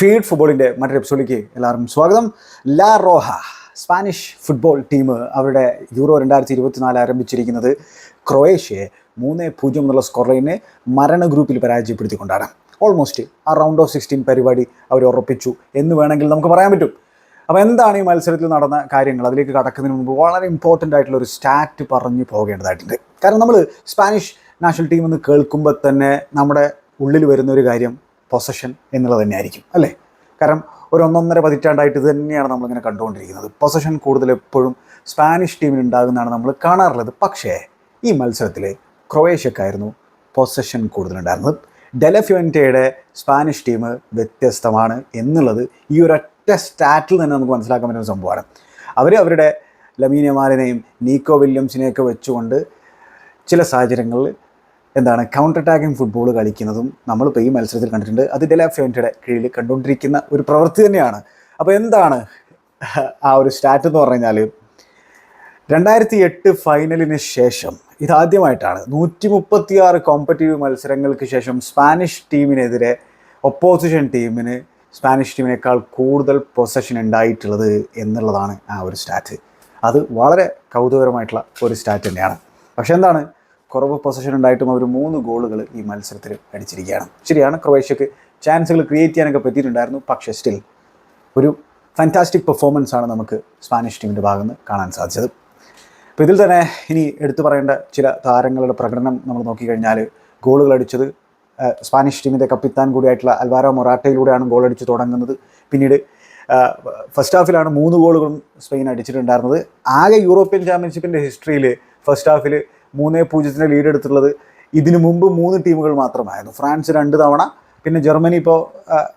Feed ഫുട്ബോളിന്റെ മറ്റൊരു എപ്പിസോഡിലേക്ക് എല്ലാവർക്കും സ്വാഗതം. La Roja Spanish football team അവരുടെ യൂറോ രണ്ടായിരത്തി ഇരുപത്തിനാല് ആരംഭിച്ചിരിക്കുന്നത് ക്രൊയേഷ്യയെ മൂന്ന് പൂജ്യം എന്നുള്ള സ്കോർ ലൈനെ മരണ ഗ്രൂപ്പിൽ പരാജയപ്പെടുത്തിക്കൊണ്ടാണ്. ഓൾമോസ്റ്റ് ആ റൗണ്ട് ഓഫ് സിക്സ്റ്റീൻ പരിപാടി അവർ ഉറപ്പിച്ചു എന്ന് വേണമെങ്കിൽ നമുക്ക് പറയാൻ പറ്റും. അപ്പോൾ എന്താണ് ഈ മത്സരത്തിൽ നടന്ന കാര്യങ്ങൾ? അതിലേക്ക് കടക്കുന്നതിന് മുമ്പ് വളരെ ഇമ്പോർട്ടന്റ് ആയിട്ടുള്ള ഒരു സ്റ്റാറ്റ് പറഞ്ഞു പോകേണ്ടതായിട്ടുണ്ട്. കാരണം നമ്മൾ സ്പാനിഷ് നാഷണൽ ടീം എന്ന് കേൾക്കുമ്പോൾ തന്നെ നമ്മുടെ ഉള്ളിൽ വരുന്ന ഒരു കാര്യം പൊസഷൻ എന്നുള്ളത് തന്നെയായിരിക്കും അല്ലേ? കാരണം ഒരു ഒന്നൊന്നര പതിറ്റാണ്ടായിട്ട് ഇത് തന്നെയാണ് നമ്മളിങ്ങനെ കണ്ടുകൊണ്ടിരിക്കുന്നത്. പൊസഷൻ കൂടുതൽ എപ്പോഴും സ്പാനിഷ് ടീമിന് ഉണ്ടാകുന്നതാണ് നമ്മൾ കാണാറുള്ളത്. പക്ഷേ ഈ മത്സരത്തിൽ ക്രൊയേഷ്യക്കായിരുന്നു പൊസഷൻ കൂടുതലുണ്ടായിരുന്നത്. ഡെലഫ്യന്റയുടെ സ്പാനിഷ് ടീം വ്യത്യസ്തമാണ് എന്നുള്ളത് ഈ ഒരൊറ്റ സ്റ്റാറ്റിൽ തന്നെ നമുക്ക് മനസ്സിലാക്കാൻ പറ്റുന്ന സംഭവമാണ്. അവർ അവരുടെ ലമീനമാലിനെയും നീക്കോ വില്യംസിനെയൊക്കെ വെച്ചുകൊണ്ട് ചില സാഹചര്യങ്ങളിൽ എന്താണ് കൗണ്ടർ അറ്റാക്കിംഗ് ഫുട്ബോൾ കളിക്കുന്നതും നമ്മളിപ്പോൾ ഈ മത്സരത്തിൽ കണ്ടിട്ടുണ്ട്. അത് ഡെലാഫ്യോന്റയുടെ കീഴിൽ കണ്ടുകൊണ്ടിരിക്കുന്ന ഒരു പ്രവൃത്തി തന്നെയാണ്. അപ്പോൾ എന്താണ് ആ ഒരു സ്റ്റാറ്റ് എന്ന് പറഞ്ഞു കഴിഞ്ഞാൽ രണ്ടായിരത്തി എട്ട് ഫൈനലിന് ശേഷം ഇതാദ്യമായിട്ടാണ് നൂറ്റി മുപ്പത്തിയാറ് കോമ്പറ്റീവ് മത്സരങ്ങൾക്ക് ശേഷം സ്പാനിഷ് ടീമിനെതിരെ ഒപ്പോസിഷൻ ടീമിന് സ്പാനിഷ് ടീമിനേക്കാൾ കൂടുതൽ പൊസഷൻ ഉണ്ടായിട്ടുള്ളത് എന്നുള്ളതാണ് ആ ഒരു സ്റ്റാറ്റ് അത് വളരെ കൗതുകരമായിട്ടുള്ള ഒരു സ്റ്റാറ്റ് തന്നെയാണ്. പക്ഷേ എന്താണ് കുറവ് പൊസിഷൻ ഉണ്ടായിട്ടും അവർ മൂന്ന് ഗോളുകൾ ഈ മത്സരത്തിൽ അടിച്ചിരിക്കുകയാണ്. ശരിയാണ് ക്രൊയേഷ്യക്ക് ചാൻസുകൾ ക്രിയേറ്റ് ചെയ്യാനൊക്കെ പറ്റിയിട്ടുണ്ടായിരുന്നു പക്ഷേ സ്റ്റിൽ ഒരു ഫാന്റാസ്റ്റിക് പെർഫോമൻസ് ആണ് നമുക്ക് സ്പാനിഷ് ടീമിന്റെ ഭാഗത്ത് കാണാൻ സാധിച്ചത്. അപ്പോൾ ഇതിൽ തന്നെ ഇനി എടുത്തു പറയേണ്ട ചില താരങ്ങളുടെ പ്രകടനം നമ്മൾ നോക്കിക്കഴിഞ്ഞാൽ ഗോളുകൾ അടിച്ചത് സ്പാനിഷ് ടീമിന്റെ കപ്പിത്താൻ കൂടിയായിട്ടുള്ള അൽവാരോ മൊറാട്ടയിലൂടെയാണ് ഗോൾ അടിച്ച് തുടങ്ങുന്നത്. പിന്നീട് ഫസ്റ്റ് ഹാഫിലാണ് മൂന്ന് ഗോളുകളും സ്പെയിൻ അടിച്ചിട്ടുണ്ടായിരുന്നത്. ആകെ യൂറോപ്യൻ ചാമ്പ്യൻഷിപ്പിന്റെ ഹിസ്റ്ററിയിൽ ഫസ്റ്റ് ഹാഫിൽ മൂന്നേ പൂജ്യത്തിന് ലീഡ് എടുത്തിട്ടുള്ളത്. ഇതിനു മുമ്പ് മൂന്ന് ടീമുകൾ മാത്രമായിരുന്നു. ഫ്രാൻസ് രണ്ട് തവണ പിന്നെ ജർമ്മനി ഇപ്പോൾ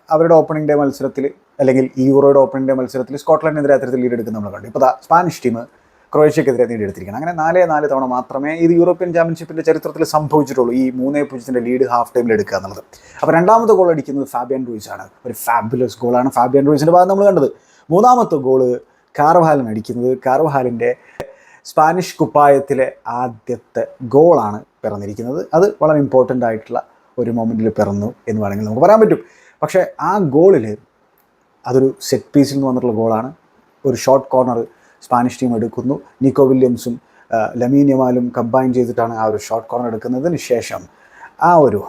അവരുടെ ഓപ്പണിംഗ് ഡേ മത്സരത്തിൽ അല്ലെങ്കിൽ ഈ യൂറോയുടെ ഓപ്പണിംഗ് ഡേ മത്സരത്തിൽ സ്കോട്ട്ലൻഡിനെതിരെ അത്തരത്തിൽ ലീഡ് എടുക്കുന്ന നമ്മൾ കണ്ടു. ഇപ്പോൾ സ്പാനിഷ് ടീം ക്രൊയേഷ്യക്കെതിരെ നേടിയെടുത്തിരിക്കണം അങ്ങനെ നാലേ നാല് തവണ മാത്രമേ ഇത് യൂറോപ്യൻ ചാമ്പ്യൻഷിപ്പിന്റെ ചരിത്രത്തിൽ സംഭവിച്ചിട്ടുള്ളൂ. ഈ മൂന്നേ പൂജ്യത്തിന്റെ ലീഡ് ഹാഫ് ടൈമിൽ എടുക്കുക എന്നുള്ളത്. അപ്പോൾ രണ്ടാമത്തെ ഗോൾ അടിക്കുന്നത് ഫാബിയൻ റൂയിസ് ആണ്. ഒരു ഫാബുലസ് ഗോളാണ് ഫാബിയൻ റൂയിസിന്റെ ഭാഗം നമ്മൾ കണ്ടത്. മൂന്നാമത്തെ ഗോൾ കാർവഹാലൻ അടിക്കുന്നത്. കാർവഹാലിന്റെ സ്പാനിഷ് കുപ്പായത്തിലെ ആദ്യത്തെ ഗോളാണ് പിറന്നിരിക്കുന്നത്. അത് വളരെ ഇമ്പോർട്ടന്റ് ആയിട്ടുള്ള ഒരു മൊമെന്റിൽ പിറന്നു എന്ന് വേണമെങ്കിൽ നമുക്ക് പറയാൻ പറ്റും. പക്ഷേ ആ ഗോളിൽ അതൊരു സെറ്റ് പീസിൽ നിന്ന് വന്നിട്ടുള്ള ഗോളാണ്. ഒരു ഷോർട്ട് കോർണർ സ്പാനിഷ് ടീം എടുക്കുന്നു. നിക്കോ വില്യംസും ലമീനിയമാലും കമ്പൈൻ ചെയ്തിട്ടാണ് ആ ഒരു ഷോർട്ട് കോർണർ എടുക്കുന്നതിന് ശേഷം ആ ഒരു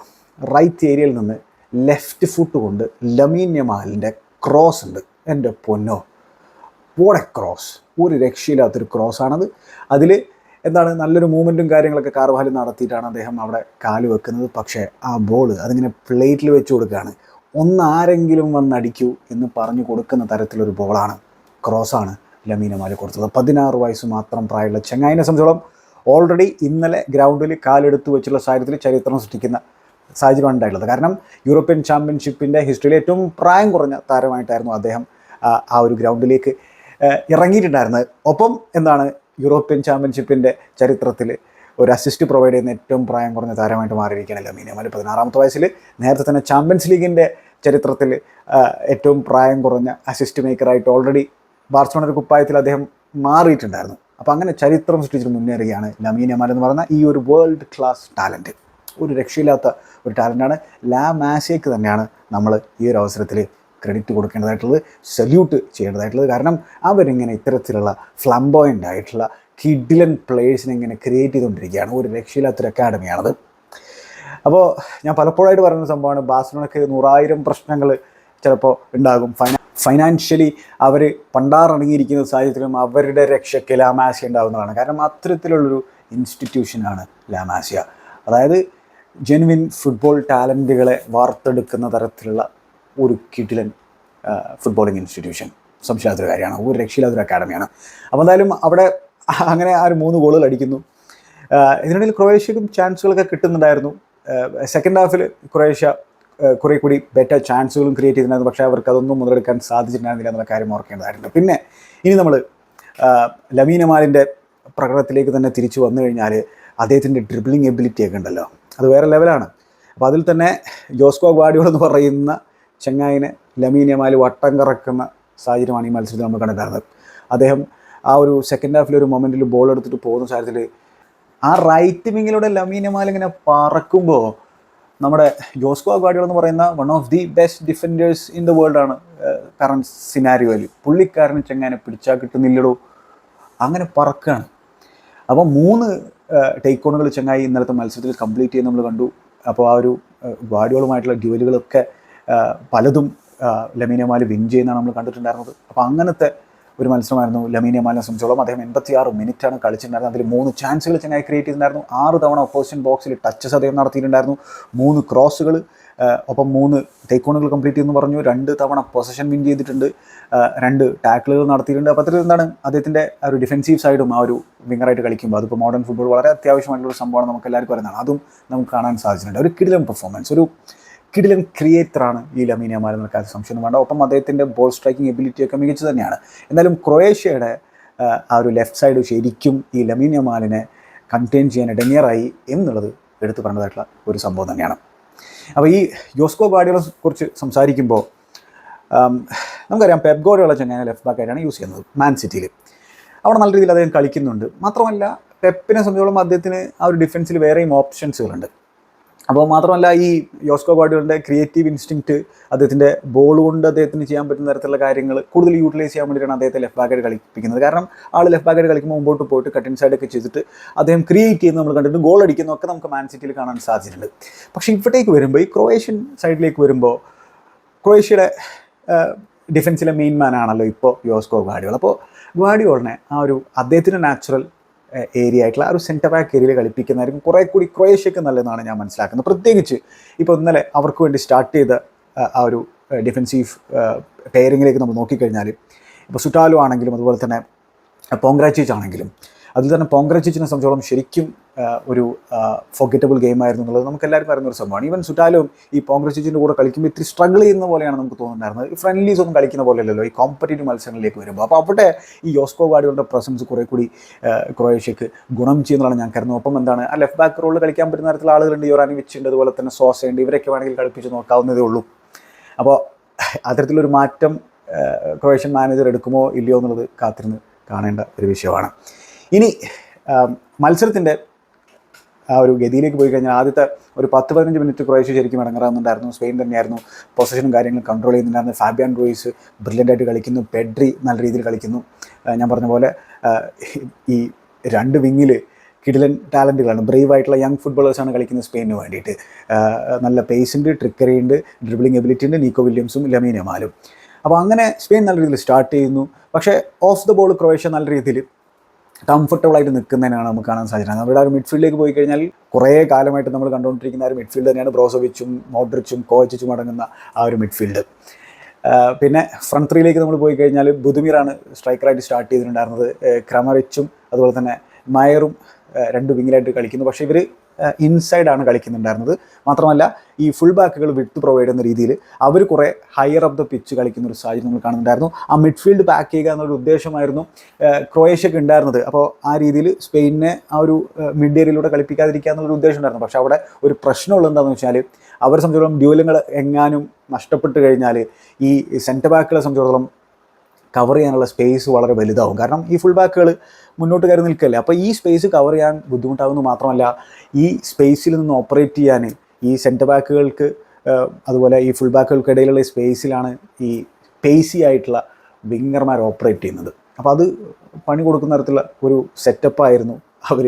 റൈറ്റ് ഏരിയയിൽ നിന്ന് ലെഫ്റ്റ് ഫുട്ട് കൊണ്ട് ലമീനിയമാലിന്റെ ക്രോസ് ഉണ്ട്. എന്റെ പൊന്നോ വോടെ ക്രോസ് ഒരു രക്ഷയില്ലാത്തൊരു ക്രോസാണത് അതിൽ എന്താണ് നല്ലൊരു മൂവ്മെന്റും കാര്യങ്ങളൊക്കെ കാർവാലി നടത്തിയിട്ടാണ് അദ്ദേഹം അവിടെ കാൽ വെക്കുന്നത്. പക്ഷേ ആ ബോൾ അതിങ്ങനെ പ്ലേറ്റിൽ വെച്ച് കൊടുക്കുകയാണ്. ഒന്നാരെങ്കിലും വന്ന് അടിക്കൂ എന്ന് പറഞ്ഞു കൊടുക്കുന്ന തരത്തിലൊരു ബോളാണ് ക്രോസാണ് ലമീനമാൽ കൊടുത്തത്. പതിനാറ് വയസ്സ് മാത്രം പ്രായമുള്ള ചെങ്ങായിനെ സംബന്ധിച്ചോളം ഓൾറെഡി ഇന്നലെ ഗ്രൗണ്ടിൽ കാലെടുത്ത് വെച്ചുള്ള സാഹചര്യത്തിൽ ചരിത്രം സൃഷ്ടിക്കുന്ന സാഹചര്യമാണ് ഉണ്ടായിട്ടുള്ളത്. കാരണം യൂറോപ്യൻ ചാമ്പ്യൻഷിപ്പിന്റെ ഹിസ്റ്ററിയിൽ ഏറ്റവും പ്രായം കുറഞ്ഞ താരമായിട്ടായിരുന്നു അദ്ദേഹം ആ, ഒരു ഗ്രൗണ്ടിലേക്ക് ഇറങ്ങിയിട്ടുണ്ടായിരുന്നത് ഒപ്പം എന്താണ് യൂറോപ്യൻ ചാമ്പ്യൻഷിപ്പിന്റെ ചരിത്രത്തിൽ ഒരു അസിസ്റ്റ് പ്രൊവൈഡ് ചെയ്യുന്ന ഏറ്റവും പ്രായം കുറഞ്ഞ താരമായിട്ട് മാറിയിരിക്കുകയാണ് ലമീൻ അമാൽ പതിനാറാമത്തെ വയസ്സിൽ നേരത്തെ തന്നെ ചാമ്പ്യൻസ് ലീഗിന്റെ ചരിത്രത്തിൽ ഏറ്റവും പ്രായം കുറഞ്ഞ അസിസ്റ്റ് മേക്കറായിട്ട് ഓൾറെഡി ബാർസലോണയുടെ കുപ്പായത്തിൽ അദ്ദേഹം മാറിയിട്ടുണ്ടായിരുന്നു. അപ്പോൾ അങ്ങനെ ചരിത്രം സൃഷ്ടിച്ച് മുന്നേറുകയാണ് ലമീൻ അമാൽ എന്ന് പറയുന്ന ഈ ഒരു വേൾഡ് ക്ലാസ് ടാലന്റ് ഒരു രക്ഷയില്ലാത്ത ഒരു ടാലന്റാണ് ലാ മാസേക്ക് തന്നെയാണ് നമ്മൾ ഈ ഒരു അവസരത്തിൽ ക്രെഡിറ്റ് കൊടുക്കേണ്ടതായിട്ടുള്ളത് സല്യൂട്ട് ചെയ്യേണ്ടതായിട്ടുള്ളത്. കാരണം അവരിങ്ങനെ ഇത്തരത്തിലുള്ള ഫ്ലംബോയിന്റ് ആയിട്ടുള്ള കിഡിലൻ പ്ലേയേഴ്സിനെ ഇങ്ങനെ ക്രിയേറ്റ് ചെയ്തുകൊണ്ടിരിക്കുകയാണ്. ഒരു രക്ഷയില്ലാത്തൊരു അക്കാഡമിയാണത് അപ്പോൾ ഞാൻ പലപ്പോഴായിട്ട് പറയുന്ന സംഭവമാണ് ബാഴ്സലോണയ്ക്ക് നൂറായിരം പ്രശ്നങ്ങൾ ചിലപ്പോൾ ഉണ്ടാകും. ഫൈനാ ഫൈനാൻഷ്യലി അവർ പണ്ടാറടങ്ങിയിരിക്കുന്ന സാഹചര്യത്തിലും അവരുടെ രക്ഷയ്ക്ക് ലാമാസ്യ ഉണ്ടാകുന്നതാണ്. കാരണം അത്തരത്തിലുള്ളൊരു ഇൻസ്റ്റിറ്റ്യൂഷനാണ് ലാമാസ്യ അതായത് ജെനുവിൻ ഫുട്ബോൾ ടാലന്റുകളെ വാർത്തെടുക്കുന്ന തരത്തിലുള്ള ഒരു കിടിലൻ ഫുട്ബോളിംഗ് ഇൻസ്റ്റിറ്റ്യൂഷൻ സംശയമില്ലാത്തൊരു കാര്യമാണ്. ഒരു രക്ഷയില്ലാത്തൊരു അക്കാഡമിയാണ് അപ്പോൾ എന്തായാലും അവിടെ അങ്ങനെ ആ ഒരു മൂന്ന് ഗോളുകൾ അടിക്കുന്നു. ഇതിനിടയിൽ ക്രൊയേഷ്യക്കും ചാൻസുകളൊക്കെ കിട്ടുന്നുണ്ടായിരുന്നു. സെക്കൻഡ് ഹാഫിൽ ക്രൊയേഷ്യ കുറേ കൂടി ബെറ്റർ ചാൻസുകളും ക്രിയേറ്റ് ചെയ്തിട്ടുണ്ടായിരുന്നു. പക്ഷേ അവർക്ക് അതൊന്നും മുതലെടുക്കാൻ സാധിച്ചിട്ടുണ്ടായിരുന്നില്ല എന്നുള്ള കാര്യം ഓർക്കേണ്ടതായിരുന്നു പിന്നെ ഇനി നമ്മൾ ലമീനമാലിന്റെ പ്രകടനത്തിലേക്ക് തന്നെ തിരിച്ചു വന്നു കഴിഞ്ഞാൽ അദ്ദേഹത്തിന്റെ ഡ്രിബ്ലിംഗ് എബിലിറ്റി ഒക്കെ ഉണ്ടല്ലോ. അത് വേറെ ലെവലാണ് അപ്പോൾ അതിൽ തന്നെ ജോസ്കോ ഗാഡിയോൾ എന്ന് പറയുന്ന ചെങ്ങായിനെ ലമീനിയമാലി വട്ടം കറക്കുന്ന സാഹചര്യമാണ് ഈ മത്സരത്തിൽ നമ്മൾ കണ്ടിട്ടുണ്ടായിരുന്നത് അദ്ദേഹം ആ ഒരു സെക്കൻഡ് ഹാഫിൽ ഒരു മൊമെന്റിൽ ബോൾ എടുത്തിട്ട് പോകുന്ന സാഹചര്യത്തിൽ ആ റൈറ്റ് വിങ്ങിലൂടെ ലമീനിയമാലി ഇങ്ങനെ പറക്കുമ്പോൾ നമ്മുടെ ജോസ്കോ ഗാഡിയോൾ എന്ന് പറയുന്ന one of the best defenders in the world ആണ് കറണ്ട് സിനാരിയോയിൽ പുള്ളിക്കാരന് ചെങ്ങാനെ പിടിച്ചാൽ കിട്ടുന്നില്ലടോ. അങ്ങനെ പറക്കുകയാണ് അപ്പോൾ മൂന്ന് ടേക്ക് ഓണുകൾ ചെങ്ങായി ഇന്നലത്തെ മത്സരത്തിൽ കംപ്ലീറ്റ് ചെയ്ത് നമ്മൾ കണ്ടു. അപ്പോൾ ആ ഒരു ഗാഡിയോളുമായിട്ടുള്ള ഡ്യുവലുകളൊക്കെ പലതും ലമീനമാൽ വിൻ ചെയ്യുന്നതാണ് നമ്മൾ കണ്ടിട്ടുണ്ടായിരുന്നത്. അപ്പോൾ അങ്ങനത്തെ ഒരു മത്സരമായിരുന്നു ലമീനിയമാലിനെ സംബന്ധിച്ചോളം. അദ്ദേഹം എൺപത്തിയാറ് മിനിറ്റാണ് കളിച്ചിട്ടുണ്ടായിരുന്നത്. അതിൽ മൂന്ന് ചാൻസുകൾ ചെന്നായി ക്രിയേറ്റ് ചെയ്തിട്ടുണ്ടായിരുന്നു. ആറ് തവണ ഒപ്പോസിഷൻ ബോക്സിൽ ടച്ചസ് അദ്ദേഹം നടത്തിയിട്ടുണ്ടായിരുന്നു. മൂന്ന് ക്രോസുകൾ ഒപ്പം മൂന്ന് ടേക്കോണുകൾ കംപ്ലീറ്റ് ചെയ്യുന്നു പറഞ്ഞു. രണ്ട് തവണ പൊസിഷൻ വിൻ ചെയ്തിട്ടുണ്ട്. രണ്ട് ടാക്കിളുകൾ നടത്തിയിട്ടുണ്ട്. അപ്പോൾ എന്താണ് അദ്ദേഹത്തിന്റെ ആ ഒരു ഡിഫെൻസീവ് സൈഡും ആ ഒരു വിങ്ങറായിട്ട് കളിക്കുമ്പോൾ. അതിപ്പോൾ മോഡേൺ ഫുട്ബോൾ വളരെ അത്യാവശ്യമായിട്ടുള്ള ഒരു സംഭവമാണ് നമുക്ക് എല്ലാവർക്കും അറിയുന്നതാണ്. അതും നമുക്ക് കാണാൻ സാധിച്ചിട്ടുണ്ട്. ഒരു കിടിലം പെർഫോമൻസ് ഒരു കിടിലൻ ക്രിയേറ്ററാണ് ഈ ലമീൻ യമാൽ എന്ന കാര്യത്തിൽ സംശയമൊന്നും വേണ്ട. ഒപ്പം അദ്ദേഹത്തിന്റെ ബോൾ സ്ട്രൈക്കിംഗ് എബിലിറ്റിയൊക്കെ മികച്ചു തന്നെയാണ്. എന്നാലും ക്രൊയേഷ്യയുടെ ആ, ഒരു ലെഫ്റ്റ് സൈഡ് ശരിക്കും ഈ ലമീൻ യമാലിനെ കണ്ടെയ്ൻ ചെയ്യാൻ ഇടങ്ങിയറായി എന്നുള്ളത് എടുത്തു പറഞ്ഞതായിട്ടുള്ള ഒരു സംഭവം തന്നെയാണ്. അപ്പോൾ ഈ യോസ്കോ ഗാഡികളെ കുറിച്ച് സംസാരിക്കുമ്പോൾ നമുക്കറിയാം പെപ് ഗോഡിയുള്ള ചങ്ങനെ ലെഫ്റ്റ് ബാക്ക് ആയിട്ടാണ് യൂസ് ചെയ്യുന്നത് മാൻ സിറ്റിയിൽ അവിടെ നല്ല രീതിയിൽ അദ്ദേഹം കളിക്കുന്നുണ്ട്. മാത്രമല്ല പെപ്പിനെ സംബന്ധിച്ചോളം അദ്ദേഹത്തിന് ആ ഒരു ഡിഫൻസിൽ വേറെയും ഓപ്ഷൻസുകളുണ്ട് അപ്പോൾ മാത്രമല്ല ഈ യോസ്കോ ബാഡുകളുടെ ക്രിയേറ്റീവ് ഇൻസ്റ്റിങ്ക്റ്റ് അദ്ദേഹത്തിന്റെ ബോൾ കൊണ്ട് അദ്ദേഹത്തിന് ചെയ്യാൻ പറ്റുന്ന തരത്തിലുള്ള കാര്യങ്ങൾ കൂടുതൽ യൂട്ടിലൈസ് ചെയ്യാൻ വേണ്ടിയിട്ടാണ് അദ്ദേഹത്തെ ലെഫ്റ്റ് ബാക്കായിട്ട് കളിപ്പിക്കുന്നത്. കാരണം ആൾ ലെഫ്റ്റ് ബാക്കായിട്ട് കളിക്കുമ്പോൾ മുമ്പോട്ട് പോയിട്ട് കട്ടിൻ സൈഡൊക്കെ ചെയ്തിട്ട് അദ്ദേഹം ക്രിയേറ്റ് ചെയ്യുന്ന നമ്മൾ കണ്ടിട്ട് ഗോൾ അടിക്കുന്നതൊക്കെ നമുക്ക് മാൻ സിറ്റിയിൽ കാണാൻ സാധിച്ചിട്ടുണ്ട് പക്ഷേ ഇവിടേക്ക് വരുമ്പോൾ ഈ ക്രൊയേഷ്യൻ സൈഡിലേക്ക് വരുമ്പോൾ ക്രൊയേഷ്യയുടെ ഡിഫൻസിലെ മെയിൻ മാൻ ആണല്ലോ ഇപ്പോൾ യോസ്കോ ഗാഡിയോൾ അപ്പോൾ ഗാഡിയോളിനെ ആ ഒരു അദ്ദേഹത്തിന്റെ നാച്ചുറൽ ഏരിയ ആയിട്ടുള്ള ആ ഒരു സെന്റർ ബാക്ക് ഏരിയയിൽ കളിപ്പിക്കുന്നതായിരിക്കും. കുറേ കൂടി ക്രൊയേഷ്യക്ക് നല്ലതെന്നാണ് ഞാൻ മനസ്സിലാക്കുന്നത്. പ്രത്യേകിച്ച് ഇപ്പോൾ ഇന്നലെ അവർക്ക് വേണ്ടി സ്റ്റാർട്ട് ചെയ്ത ആ, ഒരു ഡിഫൻസീവ് പെയറിങ്ങിലേക്ക് നമ്മൾ നോക്കിക്കഴിഞ്ഞാൽ ഇപ്പോൾ സുറ്റാലു ആണെങ്കിലും അതുപോലെ തന്നെ പോങ്ക്രാച്ചിച്ച് ആണെങ്കിലും അതിൽ തന്നെ പോങ്ക്രാച്ചിച്ചിനെ സംബന്ധിച്ചോളം ശരിക്കും ഒരു ഫോർഗറ്റബിൾ ഗെയിം ആയിരുന്നു എന്നുള്ളത് നമുക്ക് എല്ലാവരും അറിയുന്ന ഒരു സംഭവമാണ്. ഈവൻ സുറ്റാലും ഈ പോങ്ക്രാച്ചിച്ചിന്റെ കൂടെ കളിക്കുമ്പോൾ ഇത്തിരി സ്ട്രഗിൾ ചെയ്യുന്ന പോലെയാണ് നമുക്ക് തോന്നുന്നുണ്ടായിരുന്നത്. ഫ്രണ്ട്ലീസ് ഒന്നും കളിക്കുന്ന പോലെയല്ലല്ലോ ഈ കോമ്പറ്റേറ്റീവ് മത്സരങ്ങളിലേക്ക് വരുമ്പോൾ. അപ്പോൾ അവിടെ ഈ യോസ്കോ ഗാഡികളുടെ പ്രസൻസ് കുറേ കൂടി ക്രൊയേഷ്യക്ക് ഗുണം ചെയ്യുന്നതാണ് ഞാൻ കരുതുന്നത്. ഒപ്പം എന്താണ് ആ ലെഫ്റ്റ് ബാക്ക് റോളിൽ കളിക്കാൻ പറ്റുന്ന തരത്തിൽ ആളുകളുണ്ട്. യോറാനിവിച്ച് ഉണ്ട് അതുപോലെ തന്നെ സോസ ഉണ്ട്. ഇവരൊക്കെ വേണമെങ്കിൽ കളിപ്പിച്ച് നോക്കാവുന്നതേ ഉള്ളൂ. അപ്പോൾ അത്തരത്തിലൊരു മാറ്റം ക്രൊയേഷ്യൻ മാനേജർ എടുക്കുമോ ഇല്ലയോ എന്നുള്ളത് കാത്തിരുന്ന് കാണേണ്ട ഒരു വിഷയമാണ്. ഇനി മത്സരത്തിന്റെ ആ ഒരു ഗതിയിലേക്ക് പോയി കഴിഞ്ഞാൽ ആദ്യത്തെ ഒരു പത്ത് പതിനഞ്ച് മിനിറ്റ് ക്രൊയേഷ്യ ശരിക്കും ഇടങ്ങാറുന്നുണ്ടായിരുന്നു സ്പെയിൻ തന്നെയായിരുന്നു പൊസിഷനും കാര്യങ്ങളും കൺട്രോൾ ചെയ്യുന്നുണ്ടായിരുന്നു. ഫാബിയാൻ റോയിസ് ബ്രില്യന്റ് ആയിട്ട് കളിക്കുന്നു. പെഡ്രി നല്ല രീതിയിൽ കളിക്കുന്നു. ഞാൻ പറഞ്ഞ പോലെ ഈ രണ്ട് വിങ്ങിൽ കിടിലൻ ടാലന്റുകളാണ് ബ്രേവ് ആയിട്ടുള്ള യങ് ഫുട്ബോളേഴ്സാണ് കളിക്കുന്നത് സ്പെയിനിന് വേണ്ടിയിട്ട്. നല്ല പേസ് ഉണ്ട് ട്രിക്കറി ഉണ്ട് ഡ്രിബിളിംഗ് എബിലിറ്റി ഉണ്ട് നീക്കോ വില്യംസും ലമീനമാലും അപ്പോൾ അങ്ങനെ സ്പെയിൻ നല്ല രീതിയിൽ സ്റ്റാർട്ട് ചെയ്യുന്നു. പക്ഷേ ഓഫ് ദ ബോൾ ക്രൊയേഷ്യ നല്ല രീതിയിൽ കംഫർട്ടബിൾ ആയിട്ട് നിൽക്കുന്നതിനാണ് നമുക്ക് കാണാൻ സാധിക്കുന്നത്. നമ്മുടെ ആ ഒരു മിഡ്ഫീൽഡിലേക്ക് പോയി കഴിഞ്ഞാൽ കുറേ കാലമായിട്ട് നമ്മൾ കണ്ടുകൊണ്ടിരിക്കുന്ന ആ ഒരു മിഡ്ഫീൽഡ് തന്നെയാണ് ബ്രോസോവിച്ചും മോഡ്രിച്ചും കോച്ചിച്ചും അടങ്ങുന്ന ആ ഒരു മിഡ്ഫീൽഡ് പിന്നെ ഫ്രണ്ട് ത്രീയിലേക്ക് നമ്മൾ പോയി കഴിഞ്ഞാൽ ബുധുമീറാണ് സ്ട്രൈക്കറായിട്ട് സ്റ്റാർട്ട് ചെയ്തിട്ടുണ്ടായിരുന്നത്. ക്രമറിച്ചും അതുപോലെ തന്നെ മയറും രണ്ട് വിങ്ങിലായിട്ട് കളിക്കുന്നു. പക്ഷേ ഇവർ ഇൻസൈഡാണ് കളിക്കുന്നുണ്ടായിരുന്നത്. മാത്രമല്ല ഈ ഫുൾ ബാക്കുകൾ വിട്ട് പ്രൊവൈഡ് ചെയ്യുന്ന രീതിയിൽ അവർ കുറേ ഹയർ ഓഫ് ദ പിച്ച് കളിക്കുന്ന ഒരു സാഹചര്യം നമ്മൾ കാണുന്നുണ്ടായിരുന്നു. ആ മിഡ്ഫീൽഡ് പാക്ക് ചെയ്യുക എന്നൊരു ഉദ്ദേശമായിരുന്നു ക്രൊയേഷ്യക്ക് ഉണ്ടായിരുന്നത്. അപ്പോൾ ആ രീതിയിൽ സ്പെയിനിനെ ആ ഒരു മിഡ് ഏരിയയിലൂടെ കളിപ്പിക്കാതിരിക്കുക എന്നൊരു ഉദ്ദേശം ഉണ്ടായിരുന്നു. പക്ഷേ അവിടെ ഒരു പ്രശ്നമുള്ളത് എന്താണെന്ന് വെച്ചാൽ അവരെ സംബന്ധിച്ചിടത്തോളം ഡ്യൂലുകൾ എങ്ങാനും നഷ്ടപ്പെട്ട് കഴിഞ്ഞാൽ ഈ സെന്റർ ബാക്കുകളെ സംബന്ധിച്ചിടത്തോളം കവർ ചെയ്യാനുള്ള സ്പേസ് വളരെ വലുതാവും. കാരണം ഈ ഫുൾ ബാക്കുകൾ മുന്നോട്ട് കയറി നിൽക്കല്ലേ? അപ്പോൾ ഈ സ്പേസ് കവർ ചെയ്യാൻ ബുദ്ധിമുട്ടാകുന്നു മാത്രമല്ല ഈ സ്പേസിൽ നിന്ന് ഓപ്പറേറ്റ് ചെയ്യാൻ ഈ സെന്റർ ബാക്കുകൾക്ക് അതുപോലെ ഈ ഫുൾ ബാക്കുകൾക്കിടയിലുള്ള സ്പേസിലാണ് ഈ പേസി ആയിട്ടുള്ള വിങ്ങർമാർ ഓപ്പറേറ്റ് ചെയ്യുന്നത്. അപ്പോൾ അത് പണി കൊടുക്കുന്ന തരത്തിലുള്ള ഒരു സെറ്റപ്പായിരുന്നു അവർ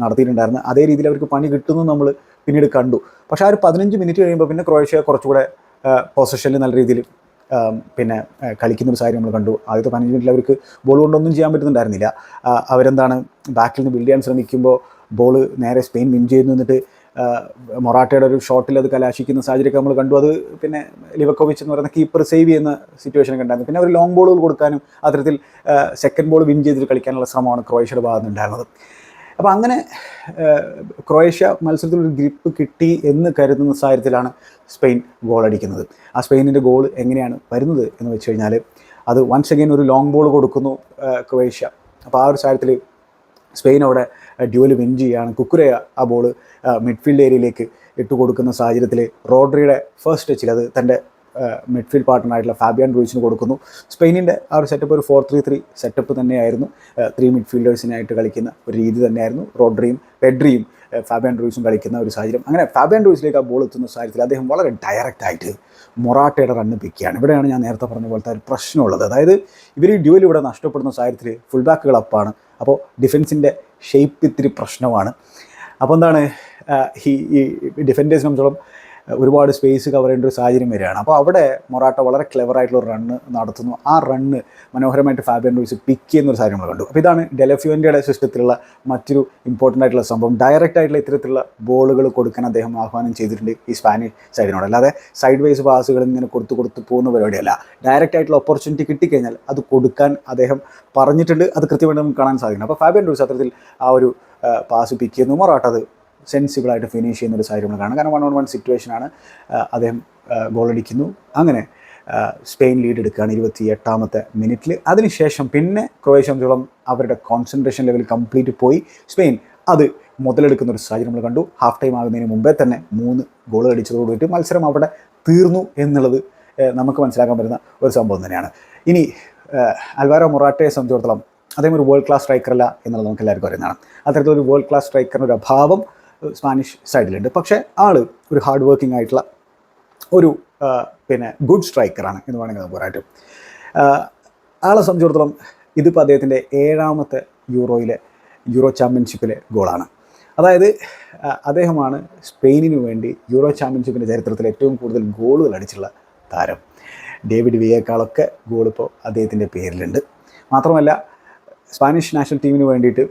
നടത്തിയിട്ടുണ്ടായിരുന്നത്. അതേ രീതിയിൽ അവർക്ക് പണി കിട്ടുന്നു നമ്മൾ പിന്നീട് കണ്ടു. പക്ഷേ ആ ഒരു പതിനഞ്ച് മിനിറ്റ് കഴിയുമ്പോൾ പിന്നെ ക്രൊയേഷ്യ കുറച്ചുകൂടെ പൊസിഷനിൽ നല്ല രീതിയിൽ പിന്നെ കളിക്കുന്ന ഒരു സാഹചര്യം നമ്മൾ കണ്ടു. ആദ്യത്തെ പതിനഞ്ച് മിനിറ്റിൽ അവർക്ക് ബോൾ കൊണ്ടൊന്നും ചെയ്യാൻ പറ്റുന്നുണ്ടായിരുന്നില്ല. അവരെന്താണ് ബാക്കിൽ നിന്ന് ബിൽഡ് ചെയ്യാൻ ശ്രമിക്കുമ്പോൾ ബോൾ നേരെ സ്പെയിൻ വിൻ ചെയ്യുന്നു എന്നിട്ട് മൊറാട്ടയുടെ ഒരു ഷോട്ടിൽ അത് കലാശിക്കുന്ന സാഹചര്യമൊക്കെ നമ്മൾ കണ്ടു. അത് പിന്നെ ലിവക്കോവിച്ച് എന്ന് പറയുന്ന കീപ്പർ സേവ് ചെയ്യുന്ന സിറ്റുവേഷൻ ഒക്കെ ഉണ്ടായിരുന്നു. പിന്നെ അവർ ലോങ് ബോളുകൾ കൊടുക്കാനും അത്തരത്തിൽ സെക്കൻഡ് ബോൾ വിൻ ചെയ്തിട്ട് കളിക്കാനുള്ള ശ്രമമാണ് ക്രൊയേഷ്യയുടെ ഭാഗത്ത് നിന്നുണ്ടായിരുന്നത് അപ്പോൾ അങ്ങനെ ക്രൊയേഷ്യ മത്സരത്തിൽ ഒരു ഗ്രിപ്പ് കിട്ടി എന്ന് കരുതുന്ന സാഹചര്യത്തിലാണ് സ്പെയിൻ ഗോൾ അടിക്കുന്നത്. ആ സ്പെയിനിന്റെ ഗോൾ എങ്ങനെയാണ് വരുന്നത് എന്ന് വെച്ച് കഴിഞ്ഞാൽ അത് വൺസ് അഗെയിൻ ഒരു ലോങ് ബോൾ കൊടുക്കുന്നു ക്രൊയേഷ്യ. അപ്പോൾ ആ ഒരു സാഹചര്യത്തിൽ സ്പെയിൻ അവിടെ ഡ്യൂവൽ വിൻ ചെയ്യുകയാണ്. കുക്കുരയ ആ ബോൾ മിഡ്ഫീൽഡ് ഏരിയയിലേക്ക് ഇട്ട് കൊടുക്കുന്ന സാഹചര്യത്തിൽ റോഡ്രിയുടെ ഫസ്റ്റ് ടച്ചിൽ അത് തന്റെ മിഡ്ഫീൽഡ് പാർട്ട്ണറായിട്ടുള്ള ഫാബിയാൻ റൂയിച്ചിന് കൊടുക്കുന്നു. സ്പെയിനിന്റെ ആ ഒരു സെറ്റപ്പ് ഒരു ഫോർ ത്രീ ത്രീ സെറ്റപ്പ് തന്നെയായിരുന്നു. ത്രീ മിഡ്ഫീൽഡേഴ്സിനായിട്ട് കളിക്കുന്ന ഒരു രീതി തന്നെയായിരുന്നു. റോഡ്രിയും പെഡ്രിയും ഫാബിയാൻ റൂയിസും കളിക്കുന്ന ഒരു സാഹചര്യം. അങ്ങനെ ഫാബിയാൻ റൂയിസിലേക്ക് ആ ബോൾ എത്തുന്ന സാഹചര്യത്തിൽ അദ്ദേഹം വളരെ ഡയറക്റ്റ് ആയിട്ട് മൊറാട്ടയുടെ റണ്ണ് പിക്കുകയാണ് ഇവിടെയാണ് ഞാൻ നേരത്തെ പറഞ്ഞ പോലത്തെ ഒരു പ്രശ്നമുള്ളത്. അതായത് ഇവർ ഈ ഡ്യൂവൽ ഇവിടെ നഷ്ടപ്പെടുന്ന സാഹചര്യത്തിൽ ഫുൾ ബാക്കുകൾ അപ്പാണ് അപ്പോൾ ഡിഫൻസിന്റെ ഷേപ്പ് ഇത്തിരി പ്രശ്നമാണ്. അപ്പോൾ എന്താണ്? ഈ ഡിഫൻഡേഴ്സിനെ സംബന്ധിച്ചോളം ഒരുപാട് സ്പേസ് കവർ ചെയ്യേണ്ട ഒരു സാഹചര്യം വരികയാണ്. അപ്പോൾ അവിടെ മൊറാട്ട വളരെ ക്ലെവറായിട്ടുള്ള ഒരു റണ്ണ് നടത്തുന്നു. ആ റണ്ണ് മനോഹരമായിട്ട് ഫാബിയൻ റൂയിസ് പിക്ക് ചെയ്യുന്ന ഒരു സാഹചര്യം നമ്മൾ കണ്ടു. അപ്പോൾ ഇതാണ് ഡെലഫ്യൂന്റെ സിസ്റ്റത്തിലുള്ള മറ്റൊരു ഇമ്പോർട്ടന്റ് ആയിട്ടുള്ള സംഭവം. ഡയറക്റ്റ് ആയിട്ടുള്ള ഇത്തരത്തിലുള്ള ബോളുകൾ കൊടുക്കാൻ അദ്ദേഹം ആഹ്വാനം ചെയ്തിട്ടുണ്ട് ഈ സ്പാനിഷ് സൈഡിനോട് അല്ലാതെ സൈഡ് വൈസ് പാസുകൾ ഇങ്ങനെ കൊടുത്തു കൊടുത്ത് പോകുന്ന പരിപാടിയല്ല. ഡയറക്റ്റ് ആയിട്ടുള്ള ഓപ്പർച്യൂണിറ്റി കിട്ടിക്കഴിഞ്ഞാൽ അത് കൊടുക്കാൻ അദ്ദേഹം പറഞ്ഞിട്ടുണ്ട്. അത് കൃത്യമായിട്ട് നമുക്ക് കാണാൻ സാധിക്കുന്നു. അപ്പോൾ ഫാബിയൻ റൂയിസ് അത്തരത്തിൽ ആ ഒരു പാസ് പിക്ക് ചെയ്യുന്നു. മൊറാട്ട അത് സെൻസിബിളായിട്ട് ഫിനിഷ് ചെയ്യുന്ന ഒരു സാഹചര്യം കാണാം കാരണം വൺ ഓൺ വൺ സിറ്റുവേഷനാണ് അദ്ദേഹം ഗോളടിക്കുന്നു അങ്ങനെ സ്പെയിൻ ലീഡ് എടുക്കുകയാണ് ഇരുപത്തി എട്ടാമത്തെ മിനിറ്റിൽ അതിനുശേഷം പിന്നെ ക്രൊയേഷ്യ സംബന്ധിച്ചോളം അവരുടെ കോൺസെൻട്രേഷൻ ലെവൽ കംപ്ലീറ്റ് പോയി. സ്പെയിൻ അത് മുതലെടുക്കുന്ന ഒരു സാഹചര്യം നമ്മൾ കണ്ടു. ഹാഫ് ടൈം ആകുന്നതിന് മുമ്പേ തന്നെ മൂന്ന് ഗോൾ അടിച്ചതോടുകൂടി മത്സരം അവിടെ തീർന്നു എന്നുള്ളത് നമുക്ക് മനസ്സിലാക്കാൻ പറ്റുന്ന ഒരു സംഭവം തന്നെയാണ്. ഇനി അൽവാരോ മൊറാട്ടയെ സംബന്ധിച്ചിടത്തോളം അദ്ദേഹം ഒരു വേൾഡ് ക്ലാസ് സ്ട്രൈക്കറല്ല എന്നുള്ളത് നമുക്ക് എല്ലാവർക്കും അറിയുന്നതാണ്. അത്തരത്തിലൊരു വേൾഡ് ക്ലാസ് സ്ട്രൈക്കറിന്റെ ഒരു അഭാവം സ്പാനിഷ് സൈഡിലുണ്ട്. പക്ഷേ ആൾ ഒരു ഹാർഡ് വർക്കിംഗ് ആയിട്ടുള്ള ഒരു പിന്നെ ഗുഡ് സ്ട്രൈക്കറാണ് എന്ന് വേണമെങ്കിൽ നമുക്ക് പറയാം ആളെ സംബന്ധിച്ചിടത്തോളം ഇതിപ്പോൾ അദ്ദേഹത്തിന്റെ ഏഴാമത്തെ യൂറോയിലെ യൂറോ ചാമ്പ്യൻഷിപ്പിലെ ഗോളാണ്. അതായത് അദ്ദേഹമാണ് സ്പെയിനിന് വേണ്ടി യൂറോ ചാമ്പ്യൻഷിപ്പിന്റെ ചരിത്രത്തിൽ ഏറ്റവും കൂടുതൽ ഗോളുകൾ അടിച്ചുള്ള താരം. ഡേവിഡ് വിയേക്കാളൊക്കെ ഗോൾ അദ്ദേഹത്തിന്റെ പേരിലുണ്ട്. മാത്രമല്ല സ്പാനിഷ് നാഷണൽ ടീമിന് വേണ്ടിയിട്ട്